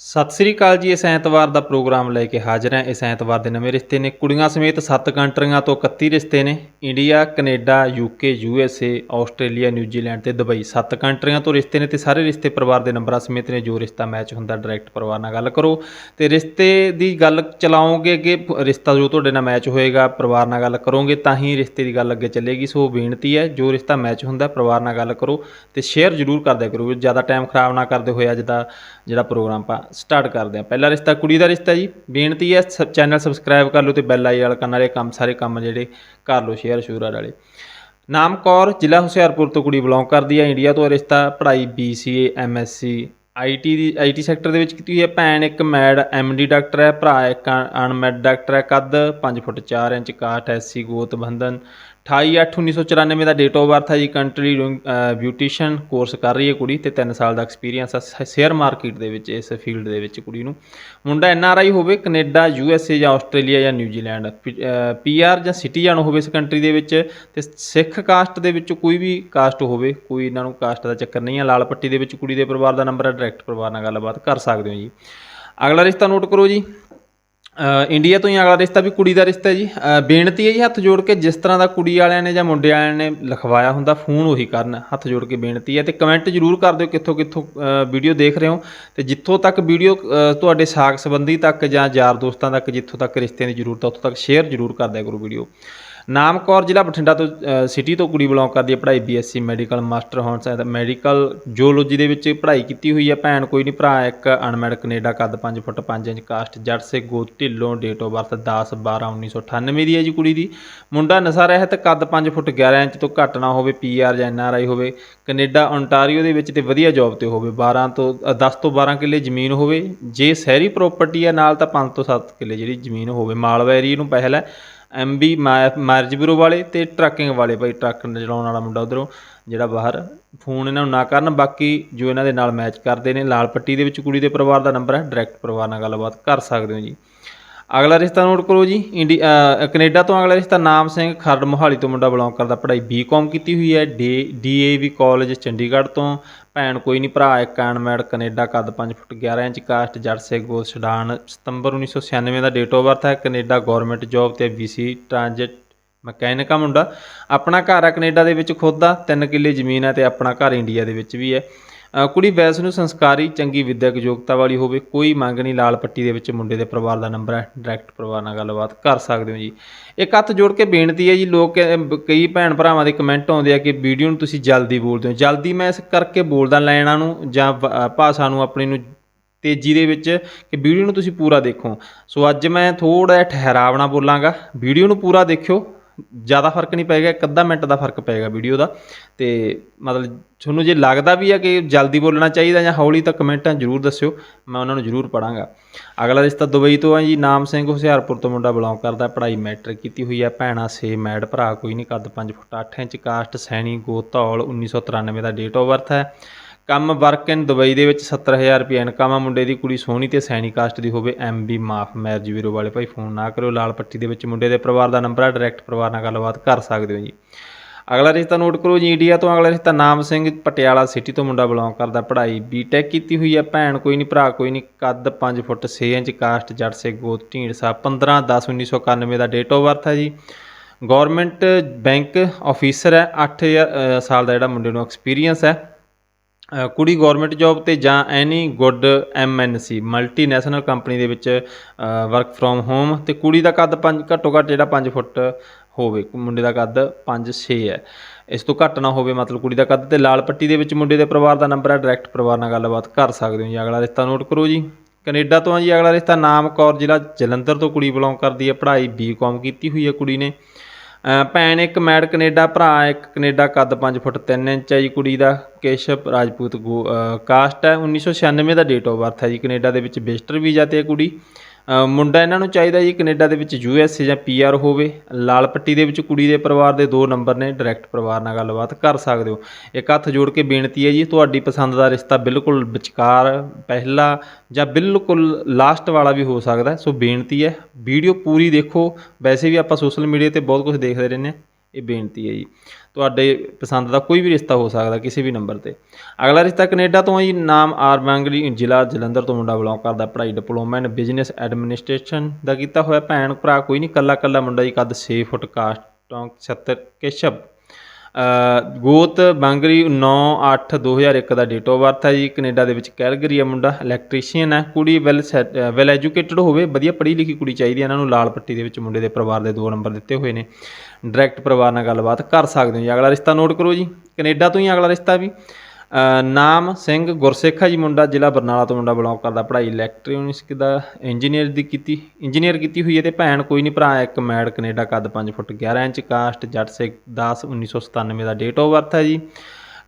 ਸਤਿ ਸ੍ਰੀ ਅਕਾਲ ਜੀ, ਇਸ ਐਤਵਾਰ ਦਾ ਪ੍ਰੋਗਰਾਮ ਲੈ ਕੇ ਹਾਜ਼ਰ ਹਾਂ। ਇਸ ਐਤਵਾਰ ਦੇ ਨਵੇਂ ਰਿਸ਼ਤੇ ਨੇ ਕੁੜੀਆਂ ਸਮੇਤ 7 ਕੰਟਰੀਆਂ ਤੋਂ 31 ਰਿਸ਼ਤੇ ਨੇ। India, Canada UK USA Australia, New Zealand ਤੇ ਦੁਬਈ। 7 ਕੰਟਰੀਆਂ ਤੋਂ ਰਿਸ਼ਤੇ ਨੇ ਤੇ ਸਾਰੇ ਰਿਸ਼ਤੇ ਪਰਿਵਾਰ ਦੇ ਨੰਬਰਾਂ ਸਮੇਤ ਨੇ। ਜੋ ਰਿਸ਼ਤਾ ਮੈਚ ਹੁੰਦਾ ਡਾਇਰੈਕਟ ਪਰਿਵਾਰ ਨਾਲ ਗੱਲ ਕਰੋ। ਤੇ ਰਿਸ਼ਤੇ ਦੀ ਗੱਲ ਚਲਾਓਗੇ ਕਿ ਰਿਸ਼ਤਾ ਜੋ ਤੁਹਾਡੇ ਨਾਲ ਮੈਚ ਹੋਏਗਾ, ਪਰਿਵਾਰ ਨਾਲ ਗੱਲ ਕਰੋਗੇ, ਤਾਂ ਹੀ ਰਿਸ਼ਤੇ ਦੀ ਗੱਲ ਅੱਗੇ ਚੱਲੇਗੀ। ਸੋ ਬੇਨਤੀ ਹੈ, ਜੋ ਰਿਸ਼ਤਾ ਮੈਚ ਹੁੰਦਾ, ਪਰਿਵਾਰ ਨਾਲ ਗੱਲ ਕਰੋ ਤੇ ਸ਼ੇਅਰ ਜ਼ਰੂਰ ਕਰਦਿਆ ਕਰੋ। ਜ਼ਿਆਦਾ ਟਾਈਮ ਖਰਾਬ ਨਾ ਕਰਦੇ ਹੋਏ ਅੱਜ ਦਾ ਜਿਹੜਾ ਪ੍ਰੋਗਰਾਮ ਆਪਾਂ ਸਟਾਰਟ ਕਰਦੇ ਹਾਂ। ਪਹਿਲਾ ਰਿਸ਼ਤਾ, ਕੁੜੀ ਦਾ ਰਿਸ਼ਤਾ ਜੀ। ਬੇਨਤੀ ਹੈ, ਸ- ਚੈਨਲ ਸਬਸਕ੍ਰਾਈਬ ਕਰ ਲਓ ਤੇ ਬੈਲ ਆਈ ਵਾਲਾ ਕਰਨ ਵਾਲੇ ਕੰਮ, ਸਾਰੇ ਕੰਮ ਜਿਹੜੇ ਕਰ ਲਓ, ਸ਼ੇਅਰ ਸ਼ੂਰ ਵਾਲੇ। ਨਾਮ ਕੌਰ, ਜ਼ਿਲ੍ਹਾ ਹੁਸ਼ਿਆਰਪੁਰ ਤੋਂ ਕੁੜੀ ਬਿਲੋਂਗ ਕਰਦੀ ਹੈ। ਇੰਡੀਆ ਤੋਂ ਰਿਸ਼ਤਾ, ਪੜ੍ਹਾਈ BCA MSc ਆਈਟੀ ਦੀ ਆਈਟੀ ਸੈਕਟਰ ਦੇ ਵਿੱਚ ਕੀਤੀ ਹੋਈ ਹੈ। ਭੈਣ ਇੱਕ ਮੈਡ ਐਮਡੀ ਡਾਕਟਰ ਹੈ। ਭਰਾ ਇੱਕ ਅਨਮੈਡ ਡਾਕਟਰ ਹੈ। ਕੱਦ 5 ਫੁੱਟ 4 ਇੰਚ 61 ਐਸਸੀ ਗੋਤ ਬੰਧਨ। 28/8/1994 ਦਾ ਡੇਟ ਆਫ ਬਰਥ ਹੈ ਜੀ ਕੰਟਰੀ ਬਿਊਟੀਸ਼ੀਅਨ ਕੋਰਸ ਕਰ ਰਹੀ ਹੈ ਕੁੜੀ ਤੇ 3 ਸਾਲ ਦਾ ਐਕਸਪੀਰੀਅੰਸ ਹੈ ਸ਼ੇਅਰ ਮਾਰਕੀਟ ਦੇ ਵਿੱਚ, ਇਸ ਫੀਲਡ ਦੇ ਵਿੱਚ ਕੁੜੀ ਨੂੰ। ਮੁੰਡਾ ਐੱਨ ਆਰ ਆਈ ਹੋਵੇ, ਕੈਨੇਡਾ ਏ ਜਾਂ ਆਸਟ੍ਰੇਲੀਆ ਜਾਂ ਨਿਊਜ਼ੀਲੈਂਡ ਪੀ ਆਰ ਜਾਂ ਸਿਟੀਜ਼ਨ ਹੋਵੇ ਇਸ ਕੰਟਰੀ ਦੇ ਵਿੱਚ, ਤੇ ਸਿੱਖ ਕਾਸਟ ਦੇ ਵਿੱਚ ਕੋਈ ਵੀ ਕਾਸਟ ਹੋਵੇ, ਕੋਈ ਇਹਨਾਂ ਨੂੰ ਕਾਸਟ ਦਾ ਚੱਕਰ ਨਹੀਂ ਹੈ, ਲਾਲ ਪੱਟੀ ਦੇ ਵਿੱਚ ਕੁੜੀ ਦੇ ਪਰਿਵਾਰ ਦਾ ਨੰਬਰ ਹੈ ਡਾਇਰੈਕਟ ਪਰਿਵਾਰ ਨਾਲ ਗੱਲਬਾਤ ਕਰ ਸਕਦੇ ਹੋ ਜੀ। ਅਗਲਾ ਰਿਸ਼ਤਾ ਨੋਟ ਕਰੋ ਜੀ। ਇੰਡੀਆ ਤੋਂ ਹੀ ਅਗਲਾ ਰਿਸ਼ਤਾ ਵੀ ਕੁੜੀ ਦਾ ਰਿਸ਼ਤਾ ਜੀ। ਬੇਨਤੀ ਹੈ ਜੀ ਹੱਥ ਜੋੜ ਕੇ ਜਿਸ ਤਰ੍ਹਾਂ ਦਾ ਕੁੜੀ ਵਾਲਿਆਂ ਨੇ ਜਾਂ ਮੁੰਡੇ ਵਾਲਿਆਂ ਨੇ ਲਿਖਵਾਇਆ ਹੁੰਦਾ, ਫੋਨ ਉਹੀ ਕਰਨ। ਹੱਥ ਜੋੜ ਕੇ ਬੇਨਤੀ ਹੈ ਤੇ ਕਮੈਂਟ ਜਰੂਰ ਕਰ ਦਿਓ ਕਿੱਥੋਂ ਕਿੱਥੋਂ ਵੀਡੀਓ ਦੇਖ ਰਹੇ ਹੋ। ਤੇ ਜਿੱਥੋਂ ਤੱਕ ਵੀਡੀਓ ਤੁਹਾਡੇ ਸਾਖ ਸੰਬੰਧੀ ਤੱਕ ਜਾਂ ਯਾਰ ਦੋਸਤਾਂ ਤੱਕ, ਜਿੱਥੋਂ ਤੱਕ ਰਿਸ਼ਤਿਆਂ ਦੀ ਜ਼ਰੂਰਤ ਹੈ, ਉੱਥੋਂ ਤੱਕ ਸ਼ੇਅਰ ਜਰੂਰ ਕਰ ਦਿਆ ਕਰੋ ਵੀਡੀਓ। ਨਾਮ ਕੌਰ ਜ਼ਿਲ੍ਹਾ ਬਠਿੰਡਾ ਤੋਂ ਸਿਟੀ ਤੋਂ ਕੁੜੀ ਬਿਲੋਂਗ ਕਰਦੀ ਹੈ ਪੜ੍ਹਾਈ ਬੀਐਸਸੀ ਮੈਡੀਕਲ ਮਾਸਟਰ ਹੋਣ ਸਾਹਿਬ ਮੈਡੀਕਲ ਜੂਲੋਜੀ ਦੇ ਵਿੱਚ ਪੜ੍ਹਾਈ ਕੀਤੀ ਹੋਈ ਹੈ ਭੈਣ ਕੋਈ ਨਹੀਂ ਭਰਾ ਇੱਕ ਅਨਮੈਡ ਕੈਨੇਡਾ ਕੱਦ 5 ਫੁੱਟ 5 ਇੰਚ ਕਾਸਟ ਜੱਟ ਸੇ ਗੋਤ ਢਿੱਲੋਂ ਡੇਟ ਆਫ ਬਰਥ 10 12 1998 ਦੀ ਹੈ ਜੀ ਕੁੜੀ ਦੀ। ਮੁੰਡਾ ਨਸ਼ਾ ਰਹਿਤ ਕੱਦ 5 ਫੁੱਟ 11 ਇੰਚ ਤੋਂ ਘੱਟ ਨਾ ਹੋਵੇ ਪੀਆਰ ਜਾਂ ਐਨਆਰਆਈ ਹੋਵੇ ਕੈਨੇਡਾ ਓਨਟਾਰੀਓ ਦੇ ਵਿੱਚ ਤੇ ਵਧੀਆ ਜੌਬ ਤੇ ਹੋਵੇ 12 ਤੋਂ ਅ, 10 ਤੋਂ 12 ਕਿੱਲੇ ਜ਼ਮੀਨ ਹੋਵੇ ਜੇ ਸ਼ਹਿਰੀ ਪ੍ਰਾਪਰਟੀ ਹੈ ਨਾਲ ਤਾਂ 5 ਤੋਂ 7 ਕਿੱਲੇ ਜਿਹੜੀ ਜ਼ਮੀਨ ਹੋਵੇ ਮਾਲਵਾ ਏਰੀਆ ਨੂੰ ਪਹਿਲ ਹੈ। ਐਮਬੀ ਮੈਰਿਜ ਬਿਊਰੋ ਵਾਲੇ ਤੇ ਟਰੱਕਿੰਗ ਵਾਲੇ ਭਾਈ ਟਰੱਕ ਚਲਾਉਣ ਵਾਲਾ ਮੁੰਡਾ ਉਧਰੋਂ ਜਿਹੜਾ ਬਾਹਰ ਫੋਨ ਇਹਨਾਂ ਨੂੰ ਨਾ ਕਰਨ ਬਾਕੀ ਜੋ ਇਹਨਾਂ ਦੇ ਨਾਲ ਮੈਚ ਕਰਦੇ ਨੇ ਲਾਲ ਪੱਟੀ ਦੇ ਵਿੱਚ ਕੁੜੀ ਦੇ ਪਰਿਵਾਰ ਦਾ ਨੰਬਰ ਹੈ ਡਾਇਰੈਕਟ ਪਰਿਵਾਰ ਨਾਲ ਗੱਲਬਾਤ ਕਰ ਸਕਦੇ ਹੋ ਜੀ। ਅਗਲਾ ਰਿਸ਼ਤਾ ਨੋਟ ਕਰੋ ਜੀ ਇੰਡੀ ਅ, ਕੈਨੇਡਾ ਤੋਂ ਅਗਲਾ ਰਿਸ਼ਤਾ ਨਾਮ ਸਿੰਘ ਖਰੜ ਮੋਹਾਲੀ ਤੋਂ ਮੁੰਡਾ ਬਿਲੋਂਗ ਕਰਦਾ। ਪੜ੍ਹਾਈ ਬੀਕਾਮ ਕੀਤੀ ਹੋਈ ਹੈ ਡੀ ਡੀਏਵੀ ਕਾਲਜ ਚੰਡੀਗੜ੍ਹ ਤੋਂ। ਭੈਣ ਕੋਈ ਨਹੀਂ ਭਰਾ ਇੱਕ ਅਨਮੈਡ ਕੈਨੇਡਾ ਕੱਦ 5 ਫੁੱਟ 11 ਇੰਚ ਕਾਸਟ ਜੱਟ ਸੇ ਗੋਲ ਸਡਾਨ, ਸਤੰਬਰ 1996 ਦਾ ਡੇਟ ਆਫ ਬਰਥ ਹੈ। ਕੈਨੇਡਾ ਗਵਰਨਮੈਂਟ ਜੌਬ ਤੇ BC ਟ੍ਰਾਂਜਿਟ ਮਕੈਨਿਕਾ ਮੁੰਡਾ। ਆਪਣਾ ਘਰ ਹੈ ਕੈਨੇਡਾ ਦੇ ਵਿੱਚ ਖੁਦ ਦਾ 3 ਕਿੱਲੇ ਜ਼ਮੀਨ ਹੈ ਤੇ ਆਪਣਾ ਘਰ ਇੰਡੀਆ ਦੇ ਵਿੱਚ ਵੀ ਹੈ। ਕੁੜੀ ਵੈਸ ਨੂੰ ਸੰਸਕਾਰੀ ਚੰਗੀ ਵਿਦਿਅਕ ਯੋਗਤਾ ਵਾਲੀ ਹੋਵੇ, ਕੋਈ ਮੰਗ ਨਹੀਂ, ਲਾਲ ਪੱਟੀ ਦੇ ਵਿੱਚ ਮੁੰਡੇ ਦੇ ਪਰਿਵਾਰ ਦਾ ਨੰਬਰ ਹੈ ਡਾਇਰੈਕਟ ਪਰਿਵਾਰ ਨਾਲ ਗੱਲਬਾਤ ਕਰ ਸਕਦੇ ਹੋ ਜੀ। ਇੱਕ ਹੱਥ ਜੋੜ ਕੇ ਬੇਨਤੀ ਹੈ ਜੀ, ਲੋਕ ਕਈ ਭੈਣ ਭਰਾਵਾਂ ਦੇ ਕਮੈਂਟ ਆਉਂਦੇ ਆ ਕਿ ਵੀਡੀਓ ਨੂੰ ਤੁਸੀਂ ਜਲਦੀ ਬੋਲਦੇ ਹੋ। ਜਲਦੀ ਮੈਂ ਇਸ ਕਰਕੇ ਬੋਲਦਾ ਲੈਣਾ ਨੂੰ ਜਾਂ ਵ- ਭਾਸ਼ਾ ਨੂੰ ਆਪਣੀ ਨੂੰ ਤੇਜ਼ੀ ਦੇ ਵਿੱਚ ਕਿ ਵੀਡੀਓ ਨੂੰ ਤੁਸੀਂ ਪੂਰਾ ਦੇਖੋ। ਸੋ ਅੱਜ ਮੈਂ ਥੋੜਾ ਜਿਹਾ ਠਹਿਰਾਵ ਨਾਲ ਬੋਲਾਂਗਾ। ਵੀਡੀਓ ਨੂੰ ਪੂਰਾ ਦੇਖਿਓ। ਜ਼ਿਆਦਾ ਫ਼ਰਕ ਨਹੀਂ ਪਏਗਾ, ਇੱਕ ਅੱਧਾ ਮਿੰਟ ਦਾ ਫ਼ਰਕ ਪਏਗਾ ਵੀਡੀਓ ਦਾ। ਤੇ ਮਤਲਬ ਤੁਹਾਨੂੰ ਜੇ ਲੱਗਦਾ ਵੀ ਆ ਕਿ ਜਲਦੀ ਬੋਲਣਾ ਚਾਹੀਦਾ ਜਾਂ ਹੌਲੀ ਤਾਂ ਕਮੈਂਟਾਂ ਜ਼ਰੂਰ ਦੱਸਿਓ, ਮੈਂ ਉਹਨਾਂ ਨੂੰ ਜ਼ਰੂਰ ਪੜਾਂਗਾ ਅਗਲਾ ਰਿਸ਼ਤਾ ਦੁਬਈ ਤੋਂ ਆ ਜੀ, ਨਾਮ ਸਿੰਘ ਹੁਸ਼ਿਆਰਪੁਰ ਤੋਂ ਮੁੰਡਾ ਬਿਲੋਂਗ ਕਰਦਾ, ਪੜ੍ਹਾਈ ਮੈਟ੍ਰਿਕ ਕੀਤੀ ਹੋਈ ਹੈ ਭੈਣਾ ਸੇ ਮੈਡ, ਭਰਾ ਕੋਈ ਨਹੀਂ, ਕੱਦ 5 ਫੁੱਟ 8 ਇੰਚ, ਕਾਸਟ ਸੈਣੀ, ਗੋਤੌਲ 1993 ਦਾ ਡੇਟ ਆਫ ਬਰਥ ਹੈ। ਕੰਮ ਵਰਕ ਇਨ ਦੁਬਈ ਦੇ ਵਿੱਚ 70000 ਰੁਪਏ ਇਨਕਮ ਆ, ਮੁੰਡੇ ਦੀ ਕੁੜੀ ਸੋਹਣੀ ਤੇ ਸੈਣੀ ਕਾਸਟ ਦੀ ਹੋਵੇ ਐਮਬੀ ਮਾਫ, ਮੈਰਿਜ ਵੀਰੋ ਵਾਲੇ ਭਾਈ ਫੋਨ ਨਾ ਕਰਿਓ, ਲਾਲ ਪੱਟੀ ਦੇ ਵਿੱਚ ਮੁੰਡੇ ਦੇ ਪਰਿਵਾਰ ਦਾ ਨੰਬਰ ਹੈ ਡਾਇਰੈਕਟ ਪਰਿਵਾਰ ਨਾਲ ਗੱਲਬਾਤ ਕਰ ਸਕਦੇ ਹੋ ਜੀ। ਅਗਲਾ ਰਿਸ਼ਤਾ ਨੋਟ ਕਰੋ ਜੀ ਇੰਡੀਆ ਤੋਂ ਅਗਲਾ ਰਿਸ਼ਤਾ, ਨਾਮ ਸਿੰਘ ਪਟਿਆਲਾ ਸਿਟੀ ਤੋਂ ਮੁੰਡਾ ਬਿਲੋਂਗ ਕਰਦਾ, ਪੜ੍ਹਾਈ ਬੀਟੈਕ ਕੀਤੀ ਹੋਈ ਹੈ ਭੈਣ ਕੋਈ ਨਹੀਂ, ਭਰਾ ਕੋਈ ਨਹੀਂ, ਕੱਦ 5 ਫੁੱਟ 6 ਇੰਚ ਕਾਸਟ ਜੱਟ ਸੇ ਗੋਤ ਢੀਂਡਸਾ 15 10 1991 ਦਾ ਡੇਟ ਆਫ ਬਰਥ ਹੈ ਜੀ। ਗਵਰਨਮੈਂਟ ਬੈਂਕ ਆਫੀਸਰ ਹੈ 8 ਸਾਲ ਦਾ ਜਿਹੜਾ ਮੁੰਡੇ ਨੂੰ ਐਕਸਪੀਰੀਅੰਸ ਹੈ ਕੁੜੀ ਗਵਰਨਮੈਂਟ ਜੌਬ ਤੇ ਜਾਂ any good MNC multinational company ਦੇ ਵਿੱਚ ਵਰਕ ਫਰੋਮ ਹੋਮ ਤੇ ਕੁੜੀ ਦਾ ਕੱਦ ਪੰਜ, ਘੱਟੋ ਘੱਟ ਜਿਹੜਾ 5 ਫੁੱਟ ਹੋਵੇ, ਮੁੰਡੇ ਦਾ ਕੱਦ 5-6 ਹੈ। ਇਸ ਤੋਂ ਘੱਟ ਨਾ ਹੋਵੇ, ਮਤਲਬ ਕੁੜੀ ਦਾ ਕੱਦ ਤੇ ਲਾਲ ਪੱਟੀ ਦੇ ਵਿੱਚ ਮੁੰਡੇ ਦੇ ਪਰਿਵਾਰ ਦਾ ਨੰਬਰ ਹੈ ਡਾਇਰੈਕਟ ਪਰਿਵਾਰ ਨਾਲ ਗੱਲਬਾਤ ਕਰ ਸਕਦੇ ਹੋ ਜੀ। ਅਗਲਾ ਰਿਸ਼ਤਾ ਨੋਟ ਕਰੋ ਜੀ। ਕੈਨੇਡਾ ਤੋਂ ਆ ਜੀ ਅਗਲਾ ਰਿਸ਼ਤਾ ਨਾਮ ਕੌਰ ਜ਼ਿਲ੍ਹਾ ਜਲੰਧਰ ਤੋਂ ਕੁੜੀ ਬਿਲੋਂਗ ਕਰਦੀ ਹੈ, ਪੜ੍ਹਾਈ ਬੀਕਾਮ ਕੀਤੀ ਹੋਈ ਹੈ ਕੁੜੀ ਨੇ। ਭੈਣ ਇੱਕ ਮੈਡ ਕੈਨੇਡਾ, ਭਰਾ ਇੱਕ, ਕੈਨੇਡਾ ਕੱਦ 5 ਫੁੱਟ 3 ਇੰਚ ਹੈ ਜੀ, ਕੁੜੀ ਦਾ ਕੇਸ਼ਵ ਰਾਜਪੂਤ ਗੋ- ਕਾਸਟ ਹੈ। 1996 ਦਾ ਡੇਟ ਆਫ ਬਰਥ ਹੈ ਜੀ, ਕੈਨੇਡਾ ਦੇ ਵਿੱਚ ਵਿਜ਼ਟਰ ਵੀਜ਼ਾ ਤੇ ਕੁੜੀ। ਮੁੰਡਾ ਇਹਨਾਂ ਨੂੰ ਚਾਹੀਦਾ ਜੀ ਕੈਨੇਡਾ ਦੇ ਵਿੱਚ ਯੂ ਐੱਸ ਏ ਜਾਂ ਪੀ ਆਰ ਹੋਵੇ। ਲਾਲ ਪੱਟੀ ਦੇ ਵਿੱਚ ਕੁੜੀ ਦੇ ਪਰਿਵਾਰ ਦੇ ਦੋ ਨੰਬਰ ਨੇ, ਡਾਇਰੈਕਟ ਪਰਿਵਾਰ ਨਾਲ ਗੱਲਬਾਤ ਕਰ ਸਕਦੇ ਹੋ। ਇੱਕ ਹੱਥ ਜੋੜ ਕੇ ਬੇਨਤੀ ਹੈ ਜੀ, ਤੁਹਾਡੀ ਪਸੰਦ ਦਾ ਰਿਸ਼ਤਾ ਬਿਲਕੁਲ ਵਿਚਕਾਰ, ਪਹਿਲਾ ਜਾਂ ਬਿਲਕੁਲ ਲਾਸਟ ਵਾਲਾ ਵੀ ਹੋ ਸਕਦਾ ਸੋ ਬੇਨਤੀ ਹੈ, ਵੀਡੀਓ ਪੂਰੀ ਦੇਖੋ। ਵੈਸੇ ਵੀ ਆਪਾਂ ਸੋਸ਼ਲ ਮੀਡੀਆ ਤੇ ਬਹੁਤ ਕੁਝ ਦੇਖਦੇ ਰਹਿੰਦੇ ਹਾਂ। ਇਹ ਬੇਨਤੀ ਹੈ ਜੀ। ਤੁਹਾਡੇ ਪਸੰਦ ਦਾ ਕੋਈ ਵੀ ਰਿਸ਼ਤਾ ਹੋ ਸਕਦਾ ਕਿਸੇ ਵੀ ਨੰਬਰ ਤੇ। ਅਗਲਾ ਰਿਸ਼ਤਾ ਕੈਨੇਡਾ ਤੋਂ ਹੈ ਜੀ, ਨਾਮ ਆਰ ਬਾਂਗਲੀ ਜ਼ਿਲ੍ਹਾ ਜਲੰਧਰ ਤੋਂ ਮੁੰਡਾ ਬਿਲੋਂਗ ਕਰਦਾ, ਪੜ੍ਹਾਈ ਡਿਪਲੋਮਾ ਇਨ ਬਿਜ਼ਨਸ ਐਡਮਿਨਿਸਟ੍ਰੇਸ਼ਨ ਦਾ ਕੀਤਾ ਹੋਇਆ ਭੈਣ ਭਰਾ, ਕੋਈ ਨਹੀਂ ਕੱਲਾ ਕੱਲਾ ਮੁੰਡਾ ਜੀ, ਕੱਦ 6 ਫੁੱਟ ਕਾਸਟ ਟੌਂਕ 76 ਕੇਸ਼ਵ। ਗੋਤ ਬਾਂਗਰੀ 9 8 2001 ਦਾ ਡੇਟ ਆਫ ਬਰਥ ਹੈ ਜੀ। ਕੈਨੇਡਾ ਦੇ ਵਿੱਚ ਕੈਲਗਰੀ ਹੈ ਮੁੰਡਾ ਇਲੈਕਟ੍ਰੀਸ਼ੀਅਨ ਹੈ। ਕੁੜੀ ਵੈਲ ਵੈਲ ਐਜੂਕੇਟਡ ਹੋਵੇ, ਵਧੀਆ ਪੜ੍ਹੀ ਲਿਖੀ ਕੁੜੀ ਚਾਹੀਦੀ ਹੈ। ਇਹਨਾਂ ਨੂੰ ਲਾਲ ਪੱਟੀ ਦੇ ਵਿੱਚ ਮੁੰਡੇ ਦੇ ਪਰਿਵਾਰ ਦੇ ਦੋ ਨੰਬਰ ਦਿੱਤੇ ਹੋਏ ਨੇ। ਡਾਇਰੈਕਟ ਪਰਿਵਾਰ ਨਾਲ ਗੱਲਬਾਤ ਕਰ ਸਕਦੇ ਹੋ ਜੀ। ਅਗਲਾ ਰਿਸ਼ਤਾ ਨੋਟ ਕਰੋ ਜੀ। ਕੈਨੇਡਾ ਤੋਂ ਹੀ ਅਗਲਾ ਰਿਸ਼ਤਾ ਵੀ। ਨਾਮ ਸਿੰਘ ਗੁਰਸਿੱਖ ਹੈ ਜੀ ਮੁੰਡਾ ਜ਼ਿਲ੍ਹਾ ਬਰਨਾਲਾ ਤੋਂ ਮੁੰਡਾ ਬਿਲੋਂਗ ਕਰਦਾ, ਪੜ੍ਹਾਈ ਇਲੈਕਟ੍ਰੋਨਿਕਸ ਦਾ ਇੰਜੀਨੀਅਰ ਦੀ ਕੀਤੀ ਇੰਜੀਨੀਅਰ ਕੀਤੀ ਹੋਈ ਹੈ ਤੇ ਭੈਣ ਕੋਈ ਨਹੀਂ ਭਰਾ ਇੱਕ ਮੈਡ ਕੈਨੇਡਾ ਕੱਦ 5 ਫੁੱਟ 11 ਇੰਚ, ਕਾਸਟ ਜੱਟ ਸਿੱਖ 10 1997 ਦਾ ਡੇਟ ਆਫ ਬਰਥ ਹੈ ਜੀ।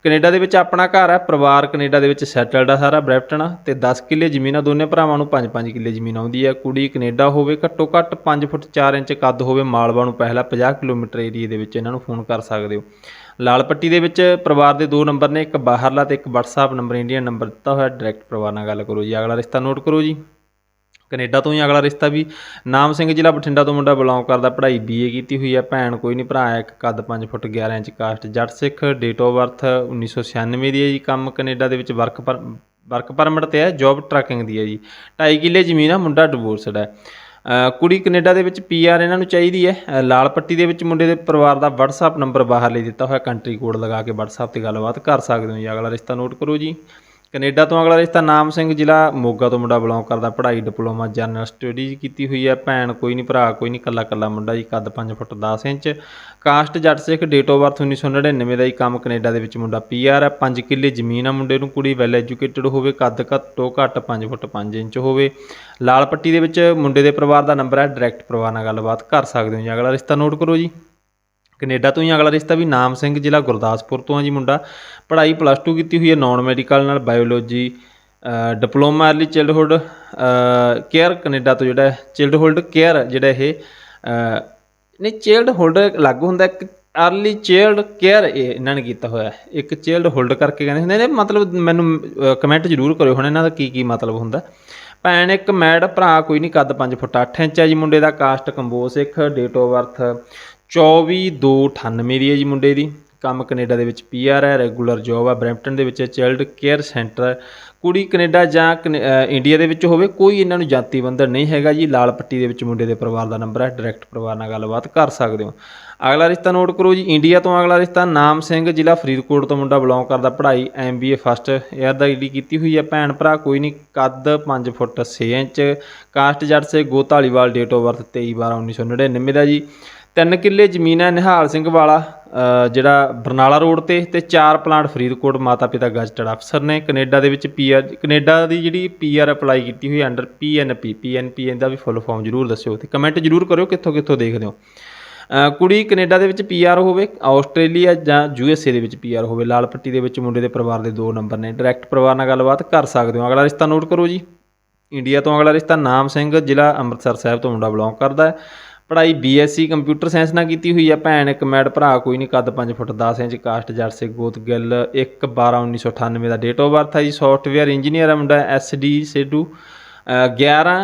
ਕੈਨੇਡਾ ਦੇ ਵਿੱਚ ਆਪਣਾ ਘਰ ਹੈ, ਪਰਿਵਾਰ ਕੈਨੇਡਾ ਦੇ ਵਿੱਚ ਸੈਟਲਡ ਆ ਸਾਰਾ, ਬ੍ਰੈਪਟਨ ਆ, ਤੇ 10 ਕਿੱਲੇ ਜ਼ਮੀਨ ਆ, ਦੋਨੇ ਭਰਾਵਾਂ ਨੂੰ 5-5 ਕਿੱਲੇ ਜ਼ਮੀਨ ਆਉਂਦੀ ਹੈ ਕੁੜੀ ਕੈਨੇਡਾ ਹੋਵੇ, ਘੱਟੋ ਘੱਟ 5 ਫੁੱਟ 4 ਇੰਚ ਕੱਦ ਹੋਵੇ, ਮਾਲਵਾ ਨੂੰ ਪਹਿਲਾ 50 ਕਿਲੋਮੀਟਰ ਏਰੀਏ ਦੇ ਵਿੱਚ ਇਹਨਾਂ ਨੂੰ ਫੋਨ ਕਰ ਸਕਦੇ ਹੋ। ਲਾਲ ਪੱਟੀ ਦੇ ਵਿੱਚ ਪਰਿਵਾਰ ਦੇ ਦੋ ਨੰਬਰ ਨੇ, ਇੱਕ ਬਾਹਰਲਾ ਤੇ ਇੱਕ WhatsApp ਨੰਬਰ, ਇੰਡੀਅਨ ਨੰਬਰ ਦਿੱਤਾ ਹੋਇਆ ਡਾਇਰੈਕਟ ਪਰਿਵਾਰ ਨਾਲ ਗੱਲ ਕਰੋ ਜੀ। ਅਗਲਾ ਰਿਸ਼ਤਾ ਨੋਟ ਕਰੋ ਜੀ। ਕੈਨੇਡਾ ਤੋਂ ਹੀ ਅਗਲਾ ਰਿਸ਼ਤਾ ਵੀ। ਨਾਮ ਸਿੰਘ ਜ਼ਿਲ੍ਹਾ ਬਠਿੰਡਾ ਤੋਂ ਮੁੰਡਾ ਬਿਲੋਂਗ ਕਰਦਾ, ਪੜ੍ਹਾਈ ਬੀਏ ਕੀਤੀ ਹੋਈ ਹੈ। ਭੈਣ ਕੋਈ ਨਹੀਂ, ਭਰਾ ਹੈ, ਇੱਕ ਕੱਦ 5 foot 11 inch caste Jatt Sikh date of birth 1996 ਦੀ ਹੈ ਜੀ। ਕੰਮ ਕੈਨੇਡਾ ਦੇ ਵਿੱਚ ਵਰਕ ਪਰ ਵਰਕ ਪਰਮਿਟ ਤੇ ਹੈ ਜੌਬ ਟਰੈਕਿੰਗ ਦੀ ਹੈ ਜੀ। 2.5 ਕਿੱਲੇ ਜ਼ਮੀਨ ਆ, ਮੁੰਡਾ ਡਿਵੋਰਸਡ ਹੈ। ਕੁੜੀ ਕੈਨੇਡਾ ਦੇ ਵਿੱਚ ਪੀਆਰ ਇਹਨਾਂ ਨੂੰ ਚਾਹੀਦੀ ਹੈ। ਲਾਲ ਪੱਟੀ ਦੇ ਵਿੱਚ ਮੁੰਡੇ ਦੇ ਪਰਿਵਾਰ ਦਾ WhatsApp ਨੰਬਰ ਬਾਹਰ ਲਈ ਦਿੱਤਾ ਹੋਇਆ ਕੰਟਰੀ ਕੋਡ ਲਗਾ ਕੇ WhatsApp ਤੇ ਗੱਲਬਾਤ ਕਰ ਸਕਦੇ ਹੋ ਜੀ। ਅਗਲਾ ਰਿਸ਼ਤਾ ਨੋਟ ਕਰੋ ਜੀ। ਕੈਨੇਡਾ ਤੋਂ ਅਗਲਾ ਰਿਸ਼ਤਾ ਨਾਮ ਸਿੰਘ ਜ਼ਿਲ੍ਹਾ ਮੋਗਾ ਤੋਂ ਮੁੰਡਾ ਬਿਲੋਂਗ ਕਰਦਾ। ਪੜ੍ਹਾਈ, ਡਿਪਲੋਮਾ, ਜਨਰਲ ਸਟੱਡੀਜ਼ ਕੀਤੀ ਹੋਈ ਹੈ। ਭੈਣ ਕੋਈ ਨਹੀਂ, ਭਰਾ ਕੋਈ ਨਹੀਂ ਕੱਲਾ ਕੱਲਾ ਮੁੰਡਾ ਜੀ, ਕੱਦ 5 ਫੁੱਟ 10 inch. Caste Jatt Sikh date of birth 1999 ਦਾ ਹੀ ਕੰਮ ਕੈਨੇਡਾ ਦੇ ਵਿੱਚ ਮੁੰਡਾ ਪੀਆਰ ਹੈ। 5 ਕਿੱਲੇ ਜ਼ਮੀਨ ਆ ਮੁੰਡੇ ਨੂੰ। ਕੁੜੀ ਵੈਲ ਐਜੂਕੇਟਡ ਹੋਵੇ, ਕੱਦ ਘੱਟੋ ਘੱਟ 5 ਫੁੱਟ 5 ਇੰਚ ਹੋਵੇ। ਲਾਲ ਪੱਟੀ ਦੇ ਵਿੱਚ ਮੁੰਡੇ ਦੇ ਪਰਿਵਾਰ ਦਾ ਨੰਬਰ ਹੈ। ਡਾਇਰੈਕਟ ਪਰਿਵਾਰ ਨਾਲ ਗੱਲਬਾਤ ਕਰ ਸਕਦੇ ਹੋ ਜੀ। ਅਗਲਾ ਰਿਸ਼ਤਾ ਨੋਟ ਕਰੋ ਜੀ। ਕੈਨੇਡਾ ਤੋਂ ਹੀ ਅਗਲਾ ਰਿਸ਼ਤਾ ਵੀ ਨਾਮ ਸਿੰਘ ਜ਼ਿਲ੍ਹਾ ਗੁਰਦਾਸਪੁਰ ਤੋਂ ਆ ਜੀ ਮੁੰਡਾ। ਪੜ੍ਹਾਈ ਪਲੱਸ 2 ਕੀਤੀ ਹੋਈ ਹੈ ਨਾਨ ਮੈਡੀਕਲ ਨਾਲ biology diploma early childhood care Canada ਤੋਂ ਜਿਹੜਾ ਚਾਈਲਡਹੁੱਡ ਕੇਅਰ ਜਿਹੜਾ ਇਹ ਅ, ਨਹੀਂ ਚਾਈਲਡਹੁੱਡ ਅਲੱਗ ਹੁੰਦਾ ਇੱਕ ਅਰਲੀ ਚਾਈਲਡ ਕੇਅਰ ਇਹ ਇਹਨਾਂ ਨੇ ਕੀਤਾ ਹੋਇਆ ਇੱਕ ਚਾਈਲਡ ਹੋਲਡ ਕਰਕੇ ਕਹਿੰਦੇ ਹੁੰਦੇ ਨੇ ਮਤਲਬ ਮੈਨੂੰ ਕਮੈਂਟ ਜ਼ਰੂਰ ਕਰਿਓ ਹੁਣ ਇਹਨਾਂ ਦਾ ਕੀ ਕੀ ਮਤਲਬ ਹੁੰਦਾ। ਭੈਣ ਇੱਕ ਮੈਡ ਭਰਾ ਕੋਈ ਨਹੀਂ ਕੱਦ 5 ਫੁੱਟ 8 ਇੰਚ ਹੈ ਜੀ ਮੁੰਡੇ ਦਾ caste Kamboh Sikh date of birth 24298 ਦੀ ਹੈ ਜੀ ਮੁੰਡੇ ਦੀ। ਕੰਮ ਕੈਨੇਡਾ ਦੇ ਵਿੱਚ ਪੀਆਰ ਹੈ, ਰੈਗੂਲਰ ਜੌਬ ਆ ਬਰੈਂਪਟਨ ਦੇ ਵਿੱਚ ਚਾਈਲਡ ਕੇਅਰ ਸੈਂਟਰ ਕੁੜੀ ਕੈਨੇਡਾ ਜਾਂ ਕਨੇ- ਇੰਡੀਆ ਦੇ ਵਿੱਚ ਹੋਵੇ, ਕੋਈ ਇਹਨਾਂ ਨੂੰ ਜਾਤੀ ਬੰਧਨ ਨਹੀਂ ਹੈਗਾ ਜੀ। ਲਾਲ ਪੱਟੀ ਦੇ ਵਿੱਚ ਮੁੰਡੇ ਦੇ ਪਰਿਵਾਰ ਦਾ ਨੰਬਰ ਹੈ। ਡਾਇਰੈਕਟ ਪਰਿਵਾਰ ਨਾਲ ਗੱਲਬਾਤ ਕਰ ਸਕਦੇ ਹੋ। ਅਗਲਾ ਰਿਸ਼ਤਾ ਨੋਟ ਕਰੋ ਜੀ। ਇੰਡੀਆ ਤੋਂ ਅਗਲਾ ਰਿਸ਼ਤਾ ਨਾਮ ਸਿੰਘ, ਜ਼ਿਲ੍ਹਾ ਫਰੀਦਕੋਟ ਤੋਂ ਮੁੰਡਾ ਬਿਲੋਂਗ ਕਰਦਾ। ਪੜ੍ਹਾਈ ਐਮਬੀਏ ਫਸਟ ਈਅਰ ਦਾ ਈਡੀ ਕੀਤੀ ਹੋਈ ਹੈ ਭੈਣ ਭਰਾ, ਕੋਈ ਨਹੀਂ। ਕੱਦ 5 ਫੁੱਟ 6 ਇੰਚ ਕਾਸਟ ਜੱਟ ਸੇ, ਗੋਤਾਲੀਵਾਲ ਡੇਟ ਆਫ ਬਰਥ 23 12 1999 ਦਾ ਜੀ। ਤਿੰਨ ਕਿੱਲੇ ਜ਼ਮੀਨ ਹੈ ਨਿਹਾਲ ਸਿੰਘ ਵਾਲਾ ਜਿਹੜਾ ਬਰਨਾਲਾ ਰੋਡ ਤੇ ਤੇ ਚਾਰ ਪਲਾਂਟ ਫਰੀਦਕੋਟ ਮਾਤਾ ਪਿਤਾ ਗਜ਼ਟਡ ਅਫਸਰ ਨੇ। ਕੈਨੇਡਾ ਦੇ ਵਿੱਚ ਪੀਆਰ ਕੈਨੇਡਾ ਦੀ ਜਿਹੜੀ ਪੀਆਰ ਅਪਲਾਈ ਕੀਤੀ ਹੋਈ ਅੰਡਰ ਪੀਐਨਪੀ ਪੀਐਨਪੀ ਇਹਦਾ ਵੀ ਫੁੱਲ ਫਾਰਮ ਜ਼ਰੂਰ ਦੱਸਿਓ ਤੇ ਕਮੈਂਟ ਜ਼ਰੂਰ ਕਰਿਓ ਕਿੱਥੋਂ ਕਿੱਥੋਂ ਦੇਖਦੇ ਹੋ। ਕੁੜੀ ਕੈਨੇਡਾ ਦੇ ਵਿੱਚ ਪੀਆਰ ਹੋਵੇ, ਆਸਟ੍ਰੇਲੀਆ ਜਾਂ ਯੂਐਸਏ ਦੇ ਵਿੱਚ ਪੀਆਰ ਹੋਵੇ, ਲਾਲ ਪੱਟੀ ਦੇ ਵਿੱਚ ਮੁੰਡੇ ਦੇ ਪਰਿਵਾਰ ਦੇ ਦੋ ਨੰਬਰ ਨੇ। ਡਾਇਰੈਕਟ ਪਰਿਵਾਰ ਨਾਲ ਗੱਲਬਾਤ ਕਰ ਸਕਦੇ ਹੋ। ਅਗਲਾ ਰਿਸ਼ਤਾ ਨੋਟ ਕਰੋ ਜੀ। ਇੰਡੀਆ ਤੋਂ ਅਗਲਾ ਰਿਸ਼ਤਾ ਨਾਮ ਸਿੰਘ, ਜ਼ਿਲ੍ਹਾ ਅੰਮ੍ਰਿਤਸਰ ਸਾਹਿਬ ਤੋਂ ਮੁੰਡਾ ਬਿਲੋਂਗ ਕਰਦਾ ਹੈ। ਪੜ੍ਹਾਈ ਬੀਐਸਸੀ ਕੰਪਿਊਟਰ ਸਾਇੰਸ ਨਾਲ ਕੀਤੀ ਹੋਈ ਹੈ ਭੈਣ ਇੱਕ ਮੈਡ ਭਰਾ ਕੋਈ ਨਹੀਂ ਕੱਦ 5 ਫੁੱਟ 10 ਇੰਚ ਕਾਸਟ ਜੱਟ ਸੇ ਗੋਤ ਗਿੱਲ 1 12 1998 ਦਾ ਡੇਟ ਆਫ ਬਰਥ ਹੈ ਜੀ ਸੌਫਟਵੇਅਰ ਇੰਜੀਨੀਅਰ ਹੈ ਮੁੰਡਾ ਐਸਡੀ ਸੇਡੂ ਅ, 11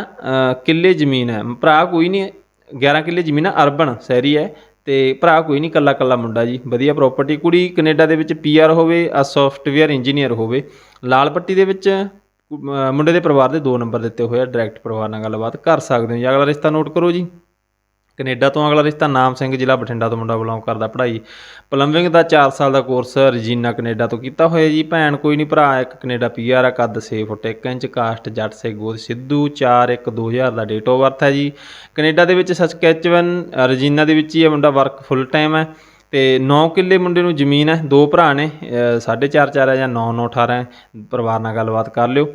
ਕਿੱਲੇ ਜ਼ਮੀਨ ਹੈ। ਭਰਾ ਕੋਈ ਨਹੀਂ 11 ਕਿੱਲੇ ਜ਼ਮੀਨ ਅਰਬਨ ਸ਼ਹਿਰੀ ਹੈ ਤੇ ਭਰਾ ਕੋਈ ਨਹੀਂ ਕੱਲਾ ਕੱਲਾ ਮੁੰਡਾ ਜੀ ਵਧੀਆ ਪ੍ਰਾਪਰਟੀ ਕੁੜੀ ਕੈਨੇਡਾ ਦੇ ਵਿੱਚ ਪੀਆਰ ਹੋਵੇ ਆ ਸੌਫਟਵੇਅਰ ਇੰਜੀਨੀਅਰ ਹੋਵੇ। ਲਾਲ ਪੱਟੀ ਦੇ ਵਿੱਚ ਅ, ਮੁੰਡੇ ਦੇ ਪਰਿਵਾਰ ਦੇ ਦੋ ਨੰਬਰ ਦਿੱਤੇ ਹੋਏ ਆ ਡਾਇਰੈਕਟ ਪਰਿਵਾਰ ਨਾਲ ਗੱਲਬਾਤ ਕਰ ਸਕਦੇ ਹੋ ਜੀ। ਅਗਲਾ ਰਿਸ਼ਤਾ ਨੋਟ ਕਰੋ ਜੀ। ਕੈਨੇਡਾ ਤੋਂ ਅਗਲਾ ਰਿਸ਼ਤਾ ਨਾਮ ਸਿੰਘ, ਜ਼ਿਲ੍ਹਾ ਬਠਿੰਡਾ ਤੋਂ ਮੁੰਡਾ ਬਿਲੋਂਗ ਕਰਦਾ। ਪੜ੍ਹਾਈ ਪਲੰਬਿੰਗ ਦਾ 4 ਸਾਲ ਦਾ ਕੋਰਸ ਰਜੀਨਾ ਕੈਨੇਡਾ ਤੋਂ ਕੀਤਾ ਹੋਇਆ ਜੀ। ਭੈਣ ਕੋਈ ਨਹੀਂ, ਭਰਾ ਇੱਕ ਕੈਨੇਡਾ ਪੀਆਰ ਆ, ਕੱਦ 6 ਫੁੱਟ 1 ਇੰਚ, ਕਾਸਟ ਜੱਟ ਸੇ ਗੋਦ ਸਿੱਧੂ 4 1 2000 ਦਾ ਡੇਟ ਆਫ ਬਰਥ ਹੈ ਜੀ। ਕੈਨੇਡਾ ਦੇ ਵਿੱਚ ਸਸਕੈਚਵਨ ਰਜੀਨਾ ਦੇ ਵਿੱਚ ਹੀ ਇਹ ਮੁੰਡਾ ਵਰਕ ਫੁੱਲ ਟਾਈਮ ਹੈ। ਤੇ 9 ਕਿੱਲੇ ਮੁੰਡੇ ਨੂੰ ਜ਼ਮੀਨ ਹੈ। ਦੋ ਭਰਾ ਨੇ 4.5 4 ਹੈ ਜਾਂ 9 9 18 ਪਰਿਵਾਰ ਨਾਲ ਗੱਲਬਾਤ ਕਰ ਲਿਓ।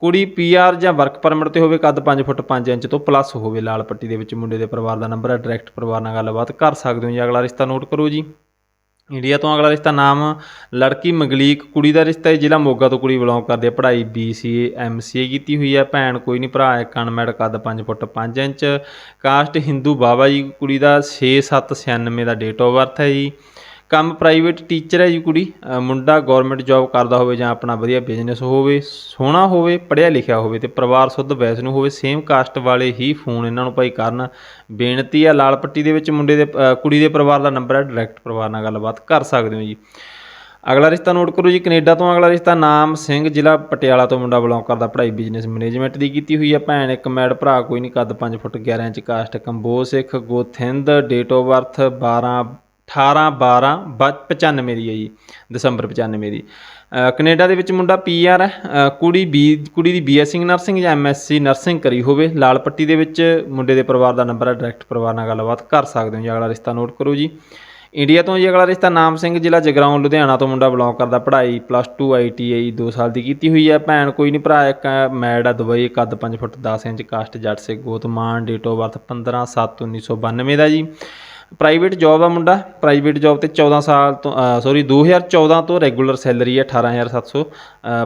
ਕੁੜੀ ਪੀਆਰ ਜਾਂ ਵਰਕ ਪਰਮਿਟ ਤੇ ਹੋਵੇ, ਕੱਦ 5 ਫੁੱਟ 5 ਇੰਚ ਤੋਂ ਪਲੱਸ ਹੋਵੇ, ਲਾਲ ਪੱਟੀ ਦੇ ਵਿੱਚ ਮੁੰਡੇ ਦੇ ਪਰਿਵਾਰ ਦਾ ਨੰਬਰ ਹੈ ਡਾਇਰੈਕਟ ਪਰਿਵਾਰ ਨਾਲ ਗੱਲਬਾਤ ਕਰ ਸਕਦੇ ਹੋ ਜੀ। ਅਗਲਾ ਰਿਸ਼ਤਾ ਨੋਟ ਕਰੋ ਜੀ। ਇੰਡੀਆ ਤੋਂ ਅਗਲਾ ਰਿਸ਼ਤਾ ਨਾਮ, ਲੜਕੀ ਮਗਲੀਕ, ਕੁੜੀ ਦਾ ਰਿਸ਼ਤਾ ਹੈ, ਜ਼ਿਲ੍ਹਾ ਮੋਗਾ ਤੋਂ ਕੁੜੀ ਬਿਲੋਂਗ ਕਰਦੀ ਹੈ। ਪੜ੍ਹਾਈ BCA MCA ਕੀਤੀ ਹੋਈ ਹੈ। ਭੈਣ ਕੋਈ ਨਹੀਂ, ਭਰਾ ਇੱਕ ਅਨਮੈਡ ਕੱਦ 5 ਫੁੱਟ 5 ਇੰਚ। ਕਾਸਟ ਹਿੰਦੂ ਬਾਬਾ ਜੀ, ਕੁੜੀ ਦਾ 6796 ਦਾ ਡੇਟ ਆਫ ਬਰਥ ਹੈ ਜੀ। ਕੰਮ ਪ੍ਰਾਈਵੇਟ ਟੀਚਰ ਹੈ ਜੀ ਕੁੜੀ ਮੁੰਡਾ ਗਵਰਨਮੈਂਟ ਜੌਬ ਕਰਦਾ ਹੋਵੇ ਜਾਂ ਆਪਣਾ ਵਧੀਆ ਬਿਜ਼ਨਸ ਹੋਵੇ, ਸੋਹਣਾ ਹੋਵੇ, ਪੜ੍ਹਿਆ ਲਿਖਿਆ ਹੋਵੇ ਤੇ ਪਰਿਵਾਰ ਸੁੱਧ ਵੈਸ ਨੂੰ ਹੋਵੇ ਸੇਮ ਕਾਸਟ ਵਾਲੇ ਹੀ ਫੋਨ ਇਹਨਾਂ ਨੂੰ ਭਾਈ ਕਰਨ। ਬੇਨਤੀ ਆ ਲਾਲ ਪੱਟੀ ਦੇ ਵਿੱਚ ਮੁੰਡੇ ਦੇ ਕੁੜੀ ਦੇ ਪਰਿਵਾਰ ਦਾ ਨੰਬਰ ਹੈ ਡਾਇਰੈਕਟ ਪਰਿਵਾਰ ਨਾਲ ਗੱਲਬਾਤ ਕਰ ਸਕਦੇ ਹੋ ਜੀ। ਅਗਲਾ ਰਿਸ਼ਤਾ ਨੋਟ ਕਰੋ ਜੀ, ਕੈਨੇਡਾ ਤੋਂ ਅਗਲਾ ਰਿਸ਼ਤਾ ਨਾਮ ਸਿੰਘ, ਜ਼ਿਲ੍ਹਾ ਪਟਿਆਲਾ ਤੋਂ ਮੁੰਡਾ ਬਿਲੋਂਗ ਕਰਦਾ, ਪੜ੍ਹਾਈ ਬਿਜ਼ਨਸ ਮੈਨੇਜਮੈਂਟ ਦੀ ਕੀਤੀ ਹੋਈ ਹੈ ਭੈਣ, ਇੱਕ ਮੈਡ ਭਰਾ, ਕੋਈ ਨਹੀਂ ਕੱਦ 5 foot 11 inch caste Kamboh Sikh, ਗੋਥਿੰਦ date of birth 12 18 12 95 ਦੀ ਹੈ ਜੀ ਦਸੰਬਰ 95 ਦੀ। ਅ, ਕੈਨੇਡਾ ਦੇ ਵਿੱਚ ਮੁੰਡਾ ਪੀਆਰ ਹੈ। ਕੁੜੀ ਬੀ ਕੁੜੀ ਦੀ ਬੀਐਸਸੀ ਨਰਸਿੰਗ ਜਾਂ ਐਮਐਸਸੀ ਨਰਸਿੰਗ ਕਰੀ ਹੋਵੇ ਲਾਲ ਪੱਟੀ ਦੇ ਵਿੱਚ ਮੁੰਡੇ ਦੇ ਪਰਿਵਾਰ ਦਾ ਨੰਬਰ ਹੈ ਡਾਇਰੈਕਟ ਪਰਿਵਾਰ ਨਾਲ ਗੱਲਬਾਤ ਕਰ ਸਕਦੇ ਹੋ ਜੀ। ਅਗਲਾ ਰਿਸ਼ਤਾ ਨੋਟ ਕਰੋ ਜੀ। ਇੰਡੀਆ ਤੋਂ ਜੀ ਅਗਲਾ ਰਿਸ਼ਤਾ ਨਾਮ ਸਿੰਘ ਜ਼ਿਲ੍ਹਾ ਜਗਰਾਉਂ ਲੁਧਿਆਣਾ ਤੋਂ ਮੁੰਡਾ ਬਿਲੋਂਗ ਕਰਦਾ ਪੜ੍ਹਾਈ ਪਲੱਸ 2 ਆਈਟੀਆਈ 2 ਸਾਲ ਦੀ ਕੀਤੀ ਹੋਈ ਹੈ। ਭੈਣ ਕੋਈ ਨਹੀਂ ਭਰਾ ਇੱਕ ਮੈਡ ਆ ਦੁਬਈ ਕੱਦ 5 ਫੁੱਟ 10 ਇੰਚ ਕਾਸਟ ਜੱਟ ਸੇ ਗੋਤਮਾਨ ਡੇਟ ਆਫ ਬਰਥ 15 7 1992 ਦਾ ਜੀ। ਪ੍ਰਾਈਵੇਟ ਜੌਬ ਆ ਮੁੰਡਾ ਪ੍ਰਾਈਵੇਟ ਜੌਬ ਤੇ 14 ਸਾਲ ਤੋਂ ਸੌਰੀ 2014 ਤੋਂ ਰੈਗੂਲਰ ਸੈਲਰੀ ਹੈ 18700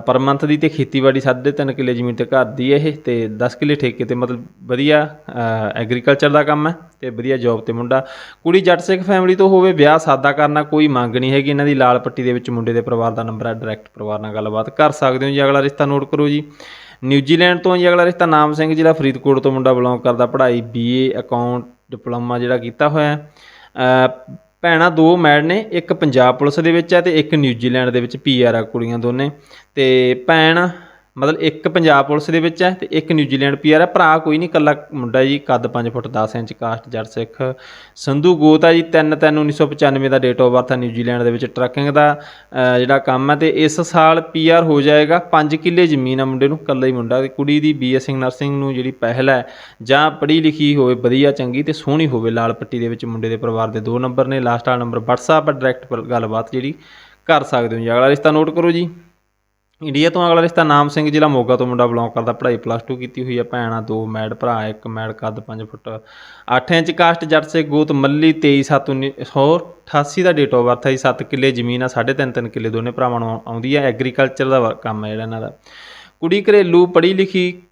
ਪਰ ਮੰਥ ਦੀ ਤੇ ਖੇਤੀਬਾੜੀ 3.5 ਕਿੱਲੇ ਜ਼ਮੀਨ ਤੇ ਘਰ ਦੀ ਹੈ ਇਹ, ਤੇ 10 ਕਿੱਲੇ ਠੇਕੇ ਤੇ ਮਤਲਬ ਵਧੀਆ ਐਗਰੀਕਲਚਰ ਦਾ ਕੰਮ ਹੈ ਤੇ ਵਧੀਆ ਜੌਬ ਤੇ ਮੁੰਡਾ। ਕੁੜੀ ਜੱਟ ਸਿੱਖ ਫੈਮਿਲੀ ਤੋਂ ਹੋਵੇ, ਵਿਆਹ ਸਾਦਾ ਕਰਨਾ ਕੋਈ ਮੰਗ ਨਹੀਂ ਹੈਗੀ, ਇਹਨਾਂ ਦੀ ਲਾਲ ਪੱਟੀ ਦੇ ਵਿੱਚ ਮੁੰਡੇ ਦੇ ਪਰਿਵਾਰ ਦਾ ਨੰਬਰ ਹੈ ਡਾਇਰੈਕਟ ਪਰਿਵਾਰ ਨਾਲ ਗੱਲਬਾਤ ਕਰ ਸਕਦੇ ਹੋ ਜੀ, ਅਗਲਾ ਰਿਸ਼ਤਾ ਨੋਟ ਕਰੋ ਜੀ। ਨਿਊਜ਼ੀਲੈਂਡ ਤੋਂ ਜੀ, ਅਗਲਾ ਰਿਸ਼ਤਾ ਨਾਮ ਸਿੰਘ ਜਿਹੜਾ ਫਰੀਦਕੋਟ ਤੋਂ ਮੁੰਡਾ ਬਿਲੋਂਗ ਕਰਦਾ, ਪੜ੍ਹਾਈ ਬੀਏ ਅਕਾਊਂਟ ਡਿਪਲੋਮਾ ਜਿਹੜਾ ਕੀਤਾ ਹੋਇਆ ਹੈ। ਭੈਣਾਂ ਦੋ ਮੈਡ ਨੇ, ਇੱਕ ਪੰਜਾਬ ਪੁਲਿਸ ਦੇ ਵਿੱਚ ਹੈ ਤੇ ਇੱਕ ਨਿਊਜ਼ੀਲੈਂਡ ਦੇ ਵਿੱਚ ਪੀਆਰ ਆ ਕੁੜੀਆਂ ਦੋਨੇ। ਤੇ ਭੈਣ ਮਤਲਬ ਇੱਕ ਪੰਜਾਬ ਪੁਲਿਸ ਦੇ ਵਿੱਚ ਹੈ ਤੇ ਇੱਕ ਨਿਊਜ਼ੀਲੈਂਡ ਪੀਆਰ ਹੈ। ਭਰਾ ਕੋਈ ਨਹੀਂ ਕੱਲਾ ਮੁੰਡਾ ਜੀ, ਕੱਦ 5 ਫੁੱਟ 10 ਇੰਚ ਕਾਸਟ ਜੱਟ ਸਿੱਖ। ਸੰਧੂ ਗੋਤ ਹੈ ਜੀ 3 3 1995 ਦਾ ਡੇਟ ਆਫ ਬਰਥ ਹੈ ਨਿਊਜ਼ੀਲੈਂਡ ਦੇ ਵਿੱਚ। ਟਰੱਕਿੰਗ ਦਾ ਜਿਹੜਾ ਕੰਮ ਹੈ ਤੇ ਇਸ ਸਾਲ ਪੀਆਰ ਹੋ ਜਾਏਗਾ। 5 ਕਿੱਲੇ ਜ਼ਮੀਨ ਆ ਮੁੰਡੇ ਨੂੰ ਕੱਲਾ ਹੀ ਮੁੰਡਾ। ਤੇ ਕੁੜੀ ਦੀ ਬੀਐਸਸੀ ਨਰਸਿੰਗ ਨੂੰ ਜਿਹੜੀ ਪਹਿਲ ਹੈ, ਜਾਂ ਪੜ੍ਹੀ ਲਿਖੀ ਹੋਵੇ, ਵਧੀਆ, ਚੰਗੀ ਤੇ ਸੋਹਣੀ ਹੋਵੇ, ਲਾਲ ਪੱਟੀ ਦੇ ਵਿੱਚ ਮੁੰਡੇ ਦੇ ਪਰਿਵਾਰ ਦੇ ਦੋ ਨੰਬਰ ਨੇ। ਲਾਸਟ ਵਾਲਾ ਨੰਬਰ WhatsApp ਡਾਇਰੈਕਟ ਗੱਲਬਾਤ ਜਿਹੜੀ ਕਰ ਸਕਦੇ ਹੋ ਜੀ। ਅਗਲਾ ਰਿਸ਼ਤਾ ਨੋਟ ਕਰੋ ਜੀ। ਇੰਡੀਆ ਤੋਂ ਅਗਲਾ ਰਿਸ਼ਤਾ ਨਾਮ ਸਿੰਘ ਜ਼ਿਲ੍ਹਾ ਮੋਗਾ ਤੋਂ ਮੁੰਡਾ ਬਿਲੋਂਗ ਕਰਦਾ। ਪੜ੍ਹਾਈ ਪਲੱਸ 2 ਕੀਤੀ ਹੋਈ ਹੈ ਭੈਣਾਂ ਦੋ, ਮੈਡ ਭਰਾ ਇੱਕ, ਮੈਡ ਕੱਦ 5 ਫੁੱਟ 8 ਇੰਚ, ਕਾਸਟ ਜੱਟ ਸੇ ਗੋਤ ਮੱਲੀ 23 7 1988 ਦਾ ਡੇਟ ਆਫ ਬਰਥ ਹੈ ਜੀ 7 ਕਿੱਲੇ ਜ਼ਮੀਨ ਆ 3.5 3 ਕਿੱਲੇ ਦੋਨੇ ਭਰਾਵਾਂ ਨੂੰ ਆਉਂਦੀ ਹੈ ਐਗਰੀਕਲਚਰ ਦਾ ਵਰ- ਕੰਮ ਹੈ ਜਿਹੜਾ ਇਹਨਾਂ ਦਾ। ਕੁੜੀ ਘਰੇਲੂ ਪੜ੍ਹੀ ਲਿਖੀ,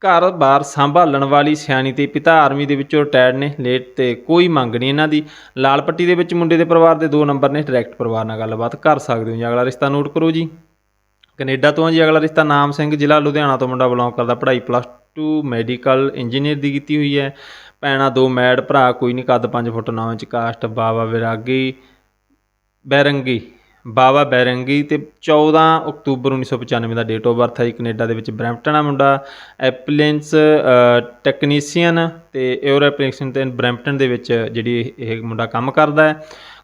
ਘਰ-ਬਾਰ ਸੰਭਾਲਣ ਵਾਲੀ ਸਿਆਣੀ ਤੇ ਪਿਤਾ ਆਰਮੀ ਦੇ ਵਿੱਚੋਂ ਰਿਟਾਇਰਡ ਨੇ। ਲੇਟ ਤੇ ਕੋਈ ਮੰਗ ਨਹੀਂ ਇਹਨਾਂ ਦੀ। ਲਾਲ ਪੱਟੀ ਦੇ ਵਿੱਚ ਮੁੰਡੇ ਦੇ ਪਰਿਵਾਰ ਦੇ ਦੋ ਨੰਬਰ ਨੇ। ਡਾਇਰੈਕਟ ਪਰਿਵਾਰ ਨਾਲ ਗੱਲਬਾਤ ਕਰ ਸਕਦੇ ਹੋ ਜੀ। ਅਗਲਾ ਰਿਸ਼ਤਾ ਨੋਟ ਕਰੋ ਜੀ। ਕੈਨੇਡਾ ਤੋਂ ਜੀ, ਅਗਲਾ ਰਿਸ਼ਤਾ ਨਾਮ ਸਿੰਘ, ਜ਼ਿਲ੍ਹਾ ਲੁਧਿਆਣਾ ਤੋਂ ਮੁੰਡਾ ਬਿਲੋਂਗ ਕਰਦਾ, ਪੜ੍ਹਾਈ ਪਲੱਸ 2 ਮੈਡੀਕਲ ਇੰਜੀਨੀਅਰ ਦੀ ਕੀਤੀ ਹੋਈ ਹੈ। ਭੈਣਾਂ ਦੋ ਮੈਡ ਭਰਾ ਕੋਈ ਨਹੀਂ ਕੱਦ 5 ਫੁੱਟ 9 ਇੰਚ ਕਾਸਟ ਬਾਵਾ ਵਿਰਾਗੀ, ਬੈਰੰਗੀ, ਬਾਵਾ ਬੈਰੰਗੀ ਤੇ 14 ਅਕਤੂਬਰ 1995 ਦਾ ਡੇਟ ਆਫ ਬਰਥ ਹੈ ਜੀ, ਕੈਨੇਡਾ ਦੇ ਵਿੱਚ ਬਰੈਂਪਟਨ ਆ ਮੁੰਡਾ, ਐਪਲੈਂਸ ਟੈਕਨੀਸ਼ੀਅਨ ਤੇ ਐਪਲੀਕੇਸ਼ਨ ਤੇ ਬਰੈਂਪਟਨ ਦੇ ਵਿੱਚ ਜਿਹੜੀ ਇਹ ਮੁੰਡਾ ਕੰਮ ਕਰਦਾ ਹੈ।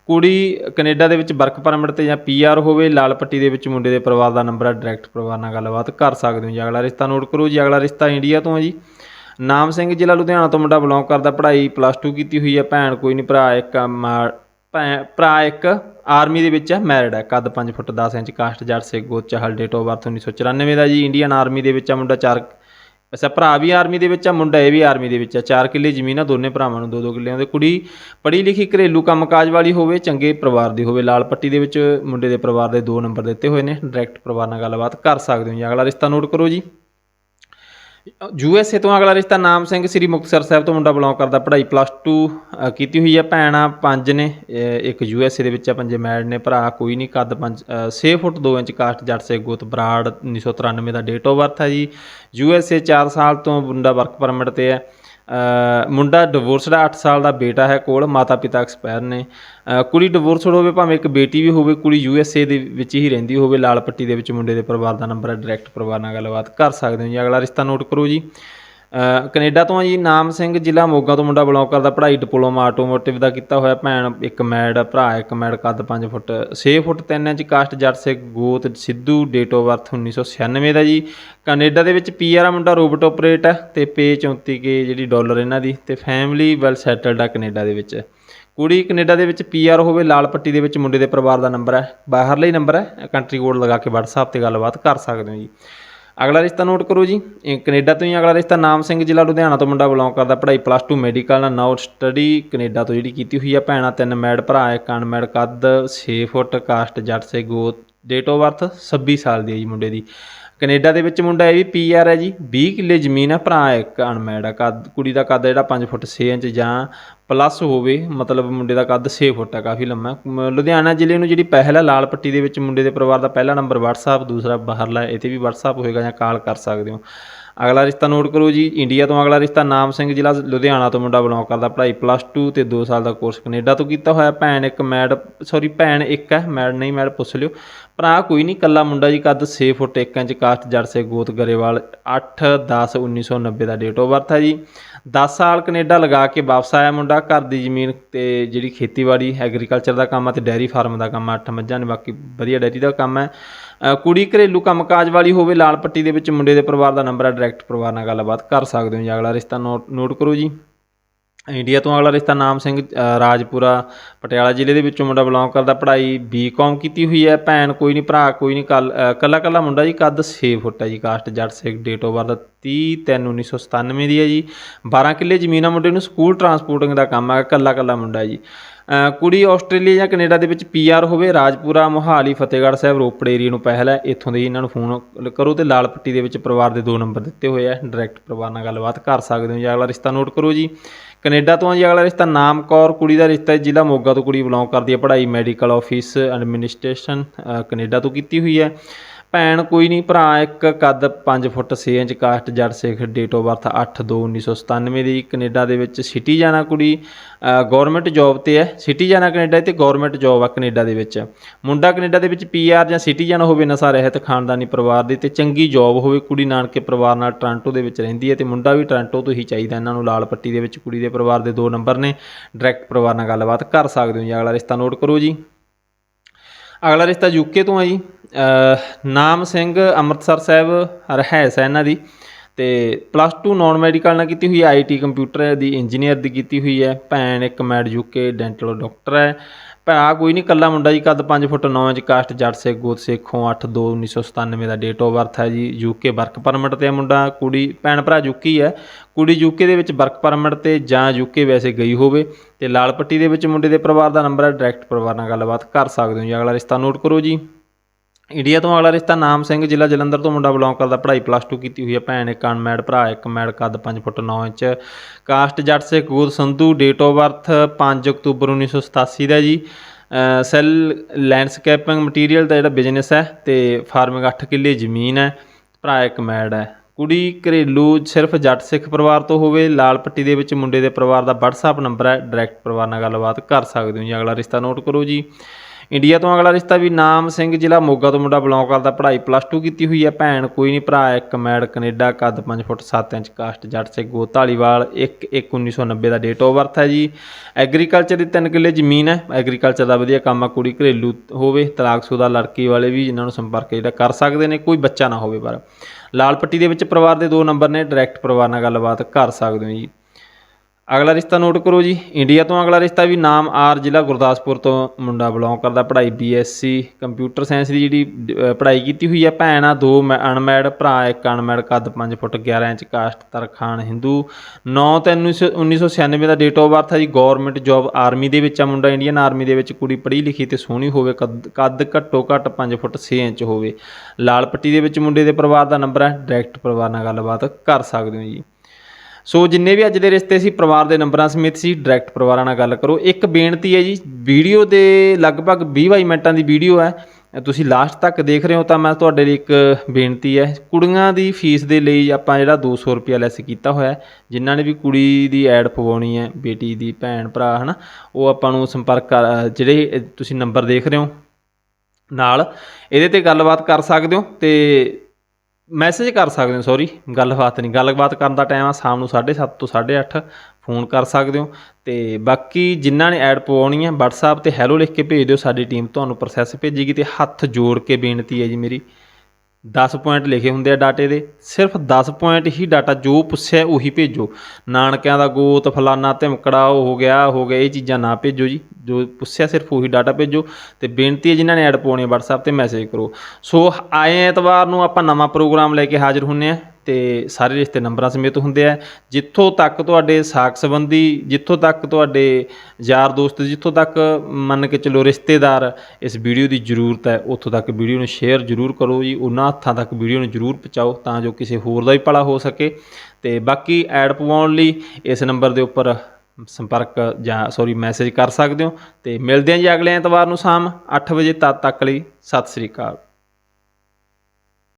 ਕੁੜੀ ਕੈਨੇਡਾ ਦੇ ਵਿੱਚ ਵਰਕ ਪਰਮਿਟ ਤੇ ਜਾਂ ਪੀਆਰ ਹੋਵੇ, ਲਾਲ ਪੱਟੀ ਦੇ ਵਿੱਚ ਮੁੰਡੇ ਦੇ ਪਰਿਵਾਰ ਦਾ ਨੰਬਰ ਹੈ ਡਾਇਰੈਕਟ ਪਰਿਵਾਰ ਨਾਲ ਗੱਲਬਾਤ ਕਰ ਸਕਦੇ ਹੋ ਜੀ। ਅਗਲਾ ਰਿਸ਼ਤਾ ਨੋਟ ਕਰੋ ਜੀ, ਅਗਲਾ ਰਿਸ਼ਤਾ ਇੰਡੀਆ ਤੋਂ ਹੈ ਜੀ। ਨਾਮ ਸਿੰਘ ਜ਼ਿਲ੍ਹਾ ਲੁਧਿਆਣਾ ਤੋਂ ਮੁੰਡਾ ਬਿਲੋਂਗ ਕਰਦਾ, ਪੜ੍ਹਾਈ ਪਲੱਸ 2 ਕੀਤੀ ਹੋਈ ਹੈ ਭੈਣ ਕੋਈ ਨਹੀਂ ਭਰਾ ਇੱਕ, ਮਾ- ਭੈ- ਭਰਾ ਇੱਕ ਆਰਮੀ ਦੇ ਵਿੱਚ ਹੈ ਮੈਰਿਡ ਹੈ ਕੱਦ 5 ਫੁੱਟ 10 ਇੰਚ ਕਾਸਟ ਜੱਟ ਸੇ ਗੋਤ ਚਾਹਲ ਡੇਟ ਆਫ ਬਰਥ 1994 ਦਾ ਜੀ। ਇੰਡੀਅਨ ਆਰਮੀ ਦੇ ਵਿੱਚ ਆ ਮੁੰਡਾ, ਚਾਰ ਅੱਛਾ, ਭਰਾ ਵੀ ਆਰਮੀ ਦੇ ਵਿੱਚ ਆ, ਮੁੰਡਾ ਇਹ ਵੀ ਆਰਮੀ ਦੇ ਵਿੱਚ ਆ। 4 ਕਿੱਲੇ ਜ਼ਮੀਨ ਆ, ਦੋਨੇ ਭਰਾਵਾਂ ਨੂੰ 2-2 ਕਿੱਲਿਆਂ ਦੇ। ਕੁੜੀ ਪੜ੍ਹੀ ਲਿਖੀ ਘਰੇਲੂ ਕੰਮਕਾਜ ਵਾਲੀ ਹੋਵੇ, ਚੰਗੇ ਪਰਿਵਾਰ ਦੀ ਹੋਵੇ। ਲਾਲ ਪੱਟੀ ਦੇ ਵਿੱਚ ਮੁੰਡੇ ਦੇ ਪਰਿਵਾਰ ਦੇ ਦੋ ਨੰਬਰ ਦਿੱਤੇ ਹੋਏ ਨੇ। ਡਾਇਰੈਕਟ ਪਰਿਵਾਰ ਨਾਲ ਗੱਲਬਾਤ ਕਰ ਸਕਦੇ ਹੋ ਜੀ। ਅਗਲਾ ਰਿਸ਼ਤਾ ਨੋਟ ਕਰੋ ਜੀ। ਯੂ ਐੱਸ ਏ ਤੋਂ ਅਗਲਾ ਰਿਸ਼ਤਾ ਨਾਮ ਸਿੰਘ ਸ੍ਰੀ ਮੁਕਤਸਰ ਸਾਹਿਬ ਤੋਂ ਮੁੰਡਾ ਬਿਲੋਂਗ ਕਰਦਾ, ਪੜ੍ਹਾਈ ਪਲੱਸ 2 ਕੀਤੀ ਹੋਈ ਹੈ। ਭੈਣਾਂ ਪੰਜ ਨੇ ਇੱਕ ਯੂ ਇੱਕ ਏ ਦੇ ਵਿੱਚ ਆ, ਪੰਜੇ ਮੈਡ ਨੇ, ਭਰਾ ਕੋਈ ਨਹੀਂ, ਕੱਦ 5 6 ਫੁੱਟ 2 ਇੰਚ, ਕਾਸਟ ਜੱਟ ਸੇ ਗੋਤ ਬਰਾੜ 1993 ਦਾ ਡੇਟ ਆਫ ਬਰਥ ਹੈ ਜੀ। ਯੂ ਐੱਸ ਏ 4 ਸਾਲ ਤੋਂ ਮੁੰਡਾ ਵਰਕ ਪਰਮਿਟ ਤੇ ਹੈ। ਮੁੰਡਾ ਡਿਵੋਰਸਡ 8 ਸਾਲ ਦਾ ਬੇਟਾ ਹੈ ਕੋਲ ਮਾਤਾ ਪਿਤਾ ਐਕਸਪਾਇਰ ਨੇ ਕੁੜੀ ਡਿਵੋਰਸਡ ਹੋਵੇ, ਭਾਵੇਂ ਇੱਕ ਬੇਟੀ ਵੀ ਹੋਵੇ, ਕੁੜੀ ਯੂ ਐੱਸ ਏ ਦੇ ਵਿੱਚ ਹੀ ਰਹਿੰਦੀ ਹੋਵੇ, ਲਾਲ ਪੱਟੀ ਦੇ ਵਿੱਚ ਮੁੰਡੇ ਦੇ ਪਰਿਵਾਰ ਦਾ ਨੰਬਰ ਹੈ ਡਾਇਰੈਕਟ ਪਰਿਵਾਰ ਨਾਲ ਗੱਲਬਾਤ ਕਰ ਸਕਦੇ ਹੋ ਜੀ। ਅਗਲਾ ਰਿਸ਼ਤਾ ਨੋਟ ਕਰੋ ਜੀ। ਕੈਨੇਡਾ ਤੋਂ ਆ ਜੀ, ਨਾਮ ਸਿੰਘ, ਜ਼ਿਲ੍ਹਾ ਮੋਗਾ ਤੋਂ ਮੁੰਡਾ ਬਿਲੋਂਗ ਕਰਦਾ, ਪੜ੍ਹਾਈ ਡਿਪਲੋਮਾ ਆਟੋਮੋਟਿਵ ਦਾ ਕੀਤਾ ਹੋਇਆ, ਭੈਣ ਇੱਕ ਮੈਡ ਭਰਾ ਇੱਕ ਮੈਡ ਕੱਦ 5 ਫੁੱਟ 6 ਫੁੱਟ 3 ਇੰਚ, ਕਾਸਟ ਜੱਟ ਸਿੰਘ, ਗੋਤ ਸਿੱਧੂ ਡੇਟ ਆਫ ਬਰਥ 1996 ਦਾ ਜੀ। ਕੈਨੇਡਾ ਦੇ ਵਿੱਚ ਪੀਆਰ ਆ ਮੁੰਡਾ ਰੋਬਟ ਆਪਰੇਟ ਹੈ ਤੇ ਪੇ 34 ਕੇ ਜਿਹੜੀ ਡਾਲਰ ਇਹਨਾਂ ਦੀ, ਤੇ ਫੈਮਿਲੀ ਵੈਲ ਸੈਟਲਡ ਆ ਕੈਨੇਡਾ ਦੇ ਵਿੱਚ। ਕੁੜੀ ਕੈਨੇਡਾ ਦੇ ਵਿੱਚ ਪੀਆਰ ਹੋਵੇ, ਲਾਲ ਪੱਟੀ ਦੇ ਵਿੱਚ ਮੁੰਡੇ ਦੇ ਪਰਿਵਾਰ ਦਾ ਨੰਬਰ ਹੈ ਬਾਹਰਲਾ ਹੀ ਨੰਬਰ ਹੈ ਕੰਟਰੀ ਕੋਡ ਲਗਾ ਕੇ WhatsApp ਤੇ ਗੱਲਬਾਤ ਕਰ ਸਕਦੇ ਹੋ ਜੀ। ਅਗਲਾ ਰਿਸ਼ਤਾ ਨੋਟ ਕਰੋ ਜੀ। ਇਹ ਕੈਨੇਡਾ ਤੋਂ ਹੀ ਅਗਲਾ ਰਿਸ਼ਤਾ। ਨਾਮ ਸਿੰਘ ਜ਼ਿਲ੍ਹਾ ਲੁਧਿਆਣਾ ਤੋਂ ਮੁੰਡਾ ਬਿਲੋਂਗ ਕਰਦਾ। ਪੜ੍ਹਾਈ ਪਲੱਸ 2 ਮੈਡੀਕਲ ਨਾਲ। ਨਾਉ ਸਟੱਡੀ ਕੈਨੇਡਾ ਤੋਂ ਜਿਹੜੀ ਕੀਤੀ ਹੋਈ ਆ ਭੈਣਾਂ। ਤਿੰਨ ਮੈਡ ਭਰਾ ਇੱਕ ਅਨਮੈਡ ਕੱਦ 6 ਫੁੱਟ, ਕਾਸਟ, ਜੱਟ ਸੇ ਗੋਤ। ਡੇਟ ਆਫ ਬਰਥ 26 ਸਾਲ ਦੀ ਹੈ ਜੀ ਮੁੰਡੇ ਦੀ। ਕੈਨੇਡਾ ਦੇ ਵਿੱਚ ਮੁੰਡਾ ਇਹ ਵੀ ਪੀਆਰ ਹੈ ਜੀ 20 ਕਿੱਲੇ ਜ਼ਮੀਨ ਆ ਭਰਾ ਇੱਕ ਅਨਮੈਡ ਆ, ਕੱਦ, ਕੁੜੀ ਦਾ ਕੱਦ ਜਿਹੜਾ 5 ਫੁੱਟ 6 ਇੰਚ ਜਾਂ ਪਲੱਸ ਹੋਵੇ, ਮਤਲਬ ਮੁੰਡੇ ਦਾ ਕੱਦ 6 ਫੁੱਟ ਆ ਕਾਫੀ ਲੰਮਾ ਮ- ਲੁਧਿਆਣਾ ਜ਼ਿਲ੍ਹੇ ਨੂੰ ਜਿਹੜੀ ਪਹਿਲ ਹੈ, ਲਾਲ ਪੱਟੀ ਦੇ ਵਿੱਚ ਮੁੰਡੇ ਦੇ ਪਰਿਵਾਰ ਦਾ ਪਹਿਲਾ ਨੰਬਰ WhatsApp, ਦੂਸਰਾ ਬਾਹਰਲਾ ਇਹ 'ਤੇ ਵੀ WhatsApp ਹੋਏਗਾ ਜਾਂ ਕਾਲ ਕਰ ਸਕਦੇ ਹੋ। ਅਗਲਾ ਰਿਸ਼ਤਾ ਨੋਟ ਕਰੋ ਜੀ, ਇੰਡੀਆ ਤੋਂ ਅਗਲਾ ਰਿਸ਼ਤਾ ਨਾਮ ਸਿੰਘ ਜ਼ਿਲ੍ਹਾ ਲੁਧਿਆਣਾ ਤੋਂ ਮੁੰਡਾ ਬਿਲੋਂਗ ਕਰਦਾ, ਪੜ੍ਹਾਈ ਪਲੱਸ 2 ਤੇ 2 ਸਾਲ ਦਾ ਕੋਰਸ ਕੈਨੇਡਾ ਤੋਂ ਕੀਤਾ ਹੋਇਆ, ਭੈਣ ਇੱਕ ਮੈਡ ਸੌਰੀ ਭੈਣ ਇੱਕ ਹੈ, ਮੈਡ ਨਹੀਂ, ਮੈਡ ਪੁੱਛ ਲਿਓ। ਭਰਾ ਕੋਈ ਨਹੀਂ ਕੱਲਾ ਮੁੰਡਾ ਜੀ, ਕੱਦ 6 ਫੁੱਟ 1 ਇੰਚ ਕਾਸਟ ਜਰਸੇ ਗੋਤ ਗਰੇਵਾਲ 8 10 1990 ਦਾ ਡੇਟ ਆਫ ਬਰਥ ਹੈ ਜੀ। 10 ਸਾਲ ਕੈਨੇਡਾ ਲਗਾ ਕੇ ਵਾਪਸ ਆਇਆ ਮੁੰਡਾ, ਘਰ ਦੀ ਜ਼ਮੀਨ ਤੇ ਜਿਹੜੀ ਖੇਤੀਬਾੜੀ ਐਗਰੀਕਲਚਰ ਦਾ ਕੰਮ ਆ ਤੇ ਡੈਰੀ ਫਾਰਮ ਦਾ ਕੰਮ ਆ ਅੱਠ ਮੱਝਾਂ ਨੇ, ਬਾਕੀ ਵਧੀਆ ਡੈਰੀ ਦਾ ਕੰਮ ਹੈ। ਕੁੜੀ ਘਰੇਲੂ ਕੰਮਕਾਜ ਵਾਲੀ ਹੋਵੇ, ਲਾਲ ਪੱਟੀ ਦੇ ਵਿੱਚ ਮੁੰਡੇ ਦੇ ਪਰਿਵਾਰ ਦਾ ਨੰਬਰ ਹੈ ਡਾਇਰੈਕਟ ਪਰਿਵਾਰ ਨਾਲ ਗੱਲਬਾਤ ਕਰ ਸਕਦੇ ਹੋ ਜੀ। ਅਗਲਾ ਰਿਸ਼ਤਾ ਨੋਟ ਨੋਟ ਕਰੋ ਜੀ। ਇੰਡੀਆ ਤੋਂ ਅਗਲਾ ਰਿਸ਼ਤਾ ਨਾਮ ਸਿੰਘ ਰਾਜਪੁਰਾ, ਪਟਿਆਲਾ ਜ਼ਿਲ੍ਹੇ ਦੇ ਵਿੱਚੋਂ ਮੁੰਡਾ ਬਿਲੋਂਗ ਕਰਦਾ। ਪੜ੍ਹਾਈ ਬੀਕਾਮ ਕੀਤੀ ਹੋਈ ਹੈ। ਭੈਣ ਕੋਈ ਨਹੀਂ, ਭਰਾ ਕੋਈ ਨਹੀਂ, ਕੱਲ ਕੱਲਾ ਕੱਲਾ ਮੁੰਡਾ ਜੀ, ਕੱਦ 6 ਫੁੱਟ ਹੈ ਜੀ, caste Jatt Sikh date of birth 30 3 1997 ਦੀ ਹੈ ਜੀ। 12 ਕਿੱਲੇ ਜ਼ਮੀਨ ਆ ਮੁੰਡੇ ਨੂੰ, ਸਕੂਲ ਟਰਾਂਸਪੋਰਟਿੰਗ ਦਾ ਕੰਮ ਹੈ ਕੱਲਾ ਕੱਲਾ ਮੁੰਡਾ ਜੀ। ਕੁੜੀ ਆਸਟ੍ਰੇਲੀਆ ਜਾਂ ਕੈਨੇਡਾ ਦੇ ਵਿੱਚ ਪੀਆਰ ਹੋਵੇ, ਰਾਜਪੁਰਾ, ਮੋਹਾਲੀ, ਫਤਿਹਗੜ੍ਹ ਸਾਹਿਬ, ਰੋਪੜ ਏਰੀਆ ਨੂੰ ਪਹਿਲ ਹੈ। ਇੱਥੋਂ ਦੇ ਹੀ ਇਹਨਾਂ ਨੂੰ ਫੋਨ ਕਰੋ ਤੇ ਲਾਲ ਪੱਟੀ ਦੇ ਵਿੱਚ ਪਰਿਵਾਰ ਦੇ ਦੋ ਨੰਬਰ ਦਿੱਤੇ ਹੋਏ ਆ। ਡਾਇਰੈਕਟ ਪਰਿਵਾਰ ਨਾਲ ਗੱਲਬਾਤ ਕਰ ਸਕਦੇ ਹੋ ਜੀ। ਅਗਲਾ ਰਿਸ਼ਤਾ ਨੋਟ ਕਰੋ ਜੀ। ਕੈਨੇਡਾ ਤੋਂ ਆ ਜੀ ਅਗਲਾ ਰਿਸ਼ਤਾ ਨਾਮ ਕੌਰ ਕੁੜੀ ਦਾ ਰਿਸ਼ਤਾ ਜ਼ਿਲ੍ਹਾ ਮੋਗਾ ਤੋਂ ਕੁੜੀ ਬਿਲੋਂਗ ਕਰਦੀ ਹੈ ਪੜ੍ਹਾਈ ਮੈਡੀਕਲ ਆਫਿਸ ਐਡਮਿਨਿਸਟ੍ਰੇਸ਼ਨ ਅ, ਕੈਨੇਡਾ ਤੋਂ ਕੀਤੀ ਹੋਈ ਹੈ। ਭੈਣ ਕੋਈ ਨਹੀਂ, ਭਰਾ ਇੱਕ ਕੱਦ 5 ਫੁੱਟ 6 inch caste Jatt Sikh date of birth 8 2 1997 ਦੀ। ਕੈਨੇਡਾ ਦੇ ਵਿੱਚ ਸਿਟੀ ਜਾਣਾ ਕੁੜੀ ਗਵਰਨਮੈਂਟ ਜੌਬ ਤੇ ਹੈ। ਸਿਟੀ ਜਾਣਾ ਕੈਨੇਡਾ ਤੇ ਗਵਰਨਮੈਂਟ ਜੌਬ ਆ ਕੈਨੇਡਾ ਦੇ ਵਿੱਚ। ਮੁੰਡਾ ਕੈਨੇਡਾ ਦੇ ਵਿੱਚ ਪੀਆਰ ਜਾਂ ਸਿਟੀ ਜਾਣਾ ਹੋਵੇ, ਨਸ਼ਾ, ਰਹਿਤ, ਖਾਨਦਾਨੀ ਪਰਿਵਾਰ ਦੀ ਤੇ ਚੰਗੀ ਜੌਬ ਹੋਵੇ, ਕੁੜੀ ਨਾਨਕੇ ਪਰਿਵਾਰ ਨਾਲ ਟੋਰਾਂਟੋ ਦੇ ਵਿੱਚ ਰਹਿੰਦੀ ਹੈ ਤੇ ਮੁੰਡਾ ਵੀ ਟੋਰਾਂਟੋ ਤੋਂ ਹੀ ਚਾਹੀਦਾ। ਇਹਨਾਂ ਨੂੰ ਲਾਲ ਪੱਟੀ ਦੇ ਵਿੱਚ ਕੁੜੀ ਦੇ ਪਰਿਵਾਰ ਦੇ ਦੋ ਨੰਬਰ ਨੇ। ਡਾਇਰੈਕਟ ਪਰਿਵਾਰ ਨਾਲ ਗੱਲਬਾਤ ਕਰ ਸਕਦੇ ਹੋ ਜੀ। ਅਗਲਾ ਰਿਸ਼ਤਾ ਨੋਟ ਕਰੋ ਜੀ। ਅਗਲਾ ਰਿਸ਼ਤਾ ਯੂਕੇ ਤੋਂ ਆ ਜੀ। ਨਾਮ ਸਿੰਘ ਅੰਮ੍ਰਿਤਸਰ ਸਾਹਿਬ ਰਹਿਸ ਹੈ ਇਹਨਾਂ ਦੀ। ਤੇ ਪਲੱਸ 2 ਨਾਨ ਮੈਡੀਕਲ ਨਾਲ ਕੀਤੀ ਹੋਈ ਹੈ ਆਈਟੀ ਕੰਪਿਊਟਰ ਦੀ ਇੰਜੀਨੀਅਰ ਦੀ ਕੀਤੀ ਹੋਈ ਹੈ। ਭੈਣ ਇੱਕ ਮੈਡ ਯੂਕੇ ਡੈਂਟਲ ਡਾਕਟਰ ਹੈ। ਭਰਾ ਕੋਈ ਨਹੀਂ ਕੱਲਾ ਮੁੰਡਾ ਜੀ, ਕੱਦ 5 ਫੁੱਟ 9 ਇੰਚ ਕਾਸਟ ਜੱਟ ਸਿੱਖ ਗੋਤ ਸੇਖੋਂ 8 2 1997 ਦਾ ਡੇਟ ਆਫ ਬਰਥ ਹੈ ਜੀ। ਯੂਕੇ ਵਰਕ ਪਰਮਿਟ ਤੇ ਹੈ ਮੁੰਡਾ। ਕੁੜੀ, ਭੈਣ ਭਰਾ ਯੂਕੀ ਹੈ ਕੁੜੀ ਯੂਕੇ ਦੇ ਵਿੱਚ ਵਰਕ ਪਰਮਿਟ ਤੇ ਜਾਂ ਯੂਕੇ ਵੈਸੇ ਗਈ ਹੋਵੇ ਤੇ ਲਾਲ ਪੱਟੀ ਦੇ ਵਿੱਚ ਮੁੰਡੇ ਦੇ ਪਰਿਵਾਰ ਦਾ ਨੰਬਰ ਹੈ। ਡਾਇਰੈਕਟ ਪਰਿਵਾਰ ਨਾਲ ਗੱਲਬਾਤ ਕਰ ਸਕਦੇ ਹੋ ਜੀ। ਅਗਲਾ ਰਿਸ਼ਤਾ ਨੋਟ ਕਰੋ ਜੀ। ਇੰਡੀਆ ਤੋਂ ਅਗਲਾ ਰਿਸ਼ਤਾ ਨਾਮ ਸਿੰਘ ਜ਼ਿਲ੍ਹਾ ਜਲੰਧਰ ਤੋਂ ਮੁੰਡਾ ਬਿਲੋਂਗ ਕਰਦਾ। ਪੜ੍ਹਾਈ ਪਲੱਸ 2 ਕੀਤੀ ਹੋਈ ਹੈ ਭੈਣ, ਇੱਕ ਅਨਮੈਡ ਭਰਾ, ਇੱਕ ਮੈਡ ਕੱਦ 5 ਫੁੱਟ 9 ਇੰਚ। ਕਾਸਟ ਜੱਟ ਸੇ ਗੋਦ ਸੰਧੂ ਡੇਟ ਆਫ ਬਰਥ 5 ਅਕਤੂਬਰ 1987 ਦਾ ਜੀ। ਸੈਲ ਲੈਂਡਸਕੇਪਿੰਗ ਮਟੀਰੀਅਲ ਦਾ ਜਿਹੜਾ ਬਿਜ਼ਨਸ ਹੈ ਤੇ ਫਾਰਮਿੰਗ 8 ਕਿੱਲੇ, ਜ਼ਮੀਨ ਹੈ, ਭਰਾ ਇੱਕ ਮੈਡ ਹੈ। ਕੁੜੀ ਘਰੇਲੂ ਸਿਰਫ ਜੱਟ ਸਿੱਖ ਪਰਿਵਾਰ ਤੋਂ ਹੋਵੇ, ਲਾਲ ਪੱਟੀ ਦੇ ਵਿੱਚ ਮੁੰਡੇ ਦੇ ਪਰਿਵਾਰ ਦਾ WhatsApp ਨੰਬਰ ਹੈ ਡਾਇਰੈਕਟ ਪਰਿਵਾਰ ਨਾਲ ਗੱਲਬਾਤ ਕਰ ਸਕਦੇ ਹੋ ਜੀ। ਅਗਲਾ ਰਿਸ਼ਤਾ ਨੋਟ ਕਰੋ ਜੀ। ਇੰਡੀਆ ਤੋਂ ਅਗਲਾ ਰਿਸ਼ਤਾ ਵੀ ਨਾਮ ਸਿੰਘ ਜ਼ਿਲ੍ਹਾ ਮੋਗਾ ਤੋਂ ਮੁੰਡਾ ਬਿਲੋਂਗ ਕਰਦਾ। ਪੜ੍ਹਾਈ ਪਲੱਸ 2 ਕੀਤੀ ਹੋਈ ਹੈ। ਭੈਣ ਕੋਈ ਨਹੀਂ, ਭਰਾ ਇੱਕ ਮੈਡ ਕੈਨੇਡਾ, ਕੱਦ 5 ਫੁੱਟ 7 ਇੰਚ, ਕਾਸਟ ਜੱਟ ਸੇ ਗੋ ਢਾਲੀਵਾਲ 1 1 1990 ਦਾ ਡੇਟ ਆਫ ਬਰਥ ਹੈ ਜੀ। ਐਗਰੀਕਲਚਰ ਦੀ 3 ਕਿੱਲੇ ਜ਼ਮੀਨ ਹੈ। ਐਗਰੀਕਲਚਰ ਦਾ ਵਧੀਆ ਕੰਮ ਆ, ਕੁੜੀ ਘਰੇਲੂ ਹੋਵੇ ਤਲਾਕਸ਼ੁਦਾ ਲੜਕੀ ਵਾਲੇ ਵੀ ਜਿਨ੍ਹਾਂ ਨੂੰ ਸੰਪਰਕ ਜਿਹੜਾ ਕਰ ਸਕਦੇ ਨੇ, ਕੋਈ ਬੱਚਾ ਨਾ ਹੋਵੇ ਪਰ। ਲਾਲ ਪੱਟੀ ਦੇ ਵਿੱਚ ਪਰਿਵਾਰ ਦੇ ਦੋ ਨੰਬਰ ਨੇ ਡਾਇਰੈਕਟ ਪਰਿਵਾਰ ਨਾਲ ਗੱਲਬਾਤ ਕਰ ਸਕਦੇ ਹੋ ਜੀ। ਅਗਲਾ ਰਿਸ਼ਤਾ ਨੋਟ ਕਰੋ ਜੀ। ਇੰਡੀਆ ਤੋਂ ਅਗਲਾ ਰਿਸ਼ਤਾ ਵੀ ਨਾਮ ਆਰ ਜ਼ਿਲ੍ਹਾ ਗੁਰਦਾਸਪੁਰ ਤੋਂ ਮੁੰਡਾ ਬਿਲੋਂਗ ਕਰਦਾ ਪੜ੍ਹਾਈ ਬੀਐਸਸੀ ਕੰਪਿਊਟਰ ਸਾਇੰਸ ਦੀ ਜਿਹੜੀ ਪੜ੍ਹਾਈ ਕੀਤੀ ਹੋਈ ਹੈ ਭੈਣ ਆ, ਦੋ ਅਨਮੈਡ ਭਰਾ, ਇੱਕ ਅਨਮੈਡ ਕੱਦ 5 ਫੁੱਟ 11 ਇੰਚ ਕਾਸਟ ਤਰਖਾਨ ਹਿੰਦੂ। 9 ਤੇ 1996 ਦਾ ਡੇਟ ਆਫ ਬਰਥ ਹੈ ਜੀ ਗਵਰਨਮੈਂਟ ਜੌਬ ਆਰਮੀ ਦੇ ਵਿੱਚ ਆ ਮੁੰਡਾ ਇੰਡੀਅਨ ਆਰਮੀ ਦੇ ਵਿੱਚ, ਕੁੜੀ ਪੜ੍ਹੀ ਲਿਖੀ ਤੇ ਸੋਹਣੀ ਹੋਵੇ, ਕੱਦ ਕੱਦ ਘੱਟੋ ਘੱਟ 5 ਫੁੱਟ 6 ਇੰਚ ਹੋਵੇ। ਲਾਲ ਪੱਟੀ ਦੇ ਵਿੱਚ ਮੁੰਡੇ ਦੇ ਪਰਿਵਾਰ ਦਾ ਨੰਬਰ ਹੈ ਡਾਇਰੈਕਟ ਪਰਿਵਾਰ ਨਾਲ ਗੱਲਬਾਤ ਕਰ ਸਕਦੇ ਹੋ ਜੀ। ਸੋ ਜਿੰਨੇ ਵੀ ਅੱਜ ਦੇ ਰਿਸ਼ਤੇ ਸੀ, ਪਰਿਵਾਰ ਦੇ ਨੰਬਰਾਂ ਸਮੇਤ ਸੀ ਡਾਇਰੈਕਟ ਪਰਿਵਾਰਾਂ ਨਾਲ ਗੱਲ ਕਰੋ ਇੱਕ ਬੇਨਤੀ ਹੈ ਜੀ, ਵੀਡੀਓ ਦੇ ਲਗਭਗ 20 ਮਿੰਟਾਂ ਦੀ ਵੀਡੀਓ ਹੈ ਤੁਸੀਂ ਲਾਸਟ ਤੱਕ ਦੇਖ ਰਹੇ ਹੋ ਤਾਂ ਮੈਂ ਤੁਹਾਡੇ ਲਈ ਇੱਕ ਬੇਨਤੀ ਹੈ, ਕੁੜੀਆਂ ਦੀ ਫੀਸ ਦੇ ਲਈ ਆਪਾਂ ਜਿਹੜਾ 200 ਰੁਪਿਆ ਲੈਸ ਕੀਤਾ ਹੋਇਆ ਹੈ। ਜਿਨ੍ਹਾਂ ਨੇ ਵੀ ਕੁੜੀ ਦੀ ਐਡ ਪਵਾਉਣੀ ਹੈ, ਬੇਟੀ ਦੀ, ਭੈਣ, ਭਰਾ, ਹਨਾ, ਉਹ ਆਪਾਂ ਨੂੰ ਸੰਪਰਕ ਕਰ- ਜਿਹੜੇ ਤੁਸੀਂ ਨੰਬਰ ਦੇਖ ਰਹੇ ਹੋ ਨਾਲ, ਇਹਦੇ ਤੇ ਗੱਲਬਾਤ ਕਰ ਸਕਦੇ ਹੋ ਤੇ ਮੈਸੇਜ ਕਰ ਸਕਦੇ ਹੋ ਸੌਰੀ ਗੱਲਬਾਤ ਨਹੀਂ। ਗੱਲਬਾਤ ਕਰਨ ਦਾ ਟਾਈਮ ਆ, ਸ਼ਾਮ ਨੂੰ 7:30 ਤੋਂ 8:30 ਫੋਨ ਕਰ ਸਕਦੇ ਹੋ। ਤੇ ਬਾਕੀ ਜਿਨ੍ਹਾਂ ਨੇ ਐਡ ਪਵਾਉਣੀ ਹੈ WhatsApp ਤੇ ਹੈਲੋ ਲਿਖ ਕੇ ਭੇਜ ਦਿਓ, ਸਾਡੀ ਟੀਮ ਤੁਹਾਨੂੰ ਪ੍ਰੋਸੈਸ ਭੇਜੇਗੀ ਤੇ ਹੱਥ ਜੋੜ ਕੇ ਬੇਨਤੀ ਹੈ ਜੀ ਮੇਰੀ। 10 ਪੁਆਇੰਟ ਲਿਖੇ ਹੁੰਦੇ ਆ ਡਾਟੇ ਦੇ। ਸਿਰਫ 10 ਪੁਆਇੰਟ ਹੀ ਡਾਟਾ ਜੋ ਪੁੱਛਿਆ ਉਹੀ ਭੇਜੋ। ਨਾਨਕਿਆਂ ਦਾ ਗੋਤ, ਫਲਾਨਾ ਧਮਕੜਾ, ਉਹ ਹੋ ਗਿਆ ਹੋ ਗਿਆ, ਇਹ ਚੀਜ਼ਾਂ ਨਾ ਭੇਜੋ ਜੀ। ਜੋ ਪੁੱਛਿਆ ਸਿਰਫ ਉਹੀ ਡਾਟਾ ਭੇਜੋ। ਤੇ ਬੇਨਤੀ ਹੈ ਜਿਨ੍ਹਾਂ ਨੇ ਐਡ ਪਾਉਣੇ ਹੈ WhatsApp ਤੇ ਮੈਸੇਜ ਕਰੋ। ਸੋ ਆਏ ਐਤਵਾਰ ਨੂੰ ਆਪਾਂ ਨਵਾਂ ਪ੍ਰੋਗਰਾਮ ਲੈ ਕੇ ਹਾਜ਼ਰ ਹੁੰਨੇ ਆ। ਤੇ ਸਾਰੇ ਰਿਸ਼ਤੇ ਨੰਬਰਾਂ ਸਮੇਤ ਹੁੰਦੇ ਆ। ਜਿੱਥੋਂ ਤੱਕ ਤੁਹਾਡੇ ਸਾਕ ਸੰਬੰਧੀ, ਜਿੱਥੋਂ ਤੱਕ ਤੁਹਾਡੇ ਯਾਰ ਦੋਸਤ, ਜਿੱਥੋਂ ਤੱਕ ਮੰਨ ਕੇ ਚੱਲੋ ਰਿਸ਼ਤੇਦਾਰ ਇਸ ਵੀਡੀਓ ਦੀ ਜ਼ਰੂਰਤ ਹੈ, ਉੱਥੋਂ ਤੱਕ ਵੀਡੀਓ ਨੂੰ ਸ਼ੇਅਰ ਜ਼ਰੂਰ ਕਰੋ ਜੀ, ਉਹਨਾਂ ਹੱਥਾਂ ਤੱਕ ਵੀਡੀਓ ਨੂੰ ਜ਼ਰੂਰ ਪਹੁੰਚਾਓ ਤਾਂ ਜੋ ਕਿਸੇ ਹੋਰ ਦਾ ਵੀ ਭਲਾ ਹੋ ਸਕੇ। ਤੇ ਬਾਕੀ ਐਡ ਪਵਾਉਣ ਲਈ ਇਸ ਨੰਬਰ ਦੇ ਉੱਪਰ ਸੰਪਰਕ ਜਾਂ ਸੌਰੀ ਮੈਸੇਜ ਕਰ ਸਕਦੇ ਹੋ। ਤੇ ਮਿਲਦੇ ਹਾਂ ਜੀ ਅਗਲੇ ਐਤਵਾਰ ਨੂੰ ਸ਼ਾਮ 8 ਵਜੇ ਤਦ ਤੱਕ ਲਈ। ਸਤਿ ਸ੍ਰੀ ਅਕਾਲ।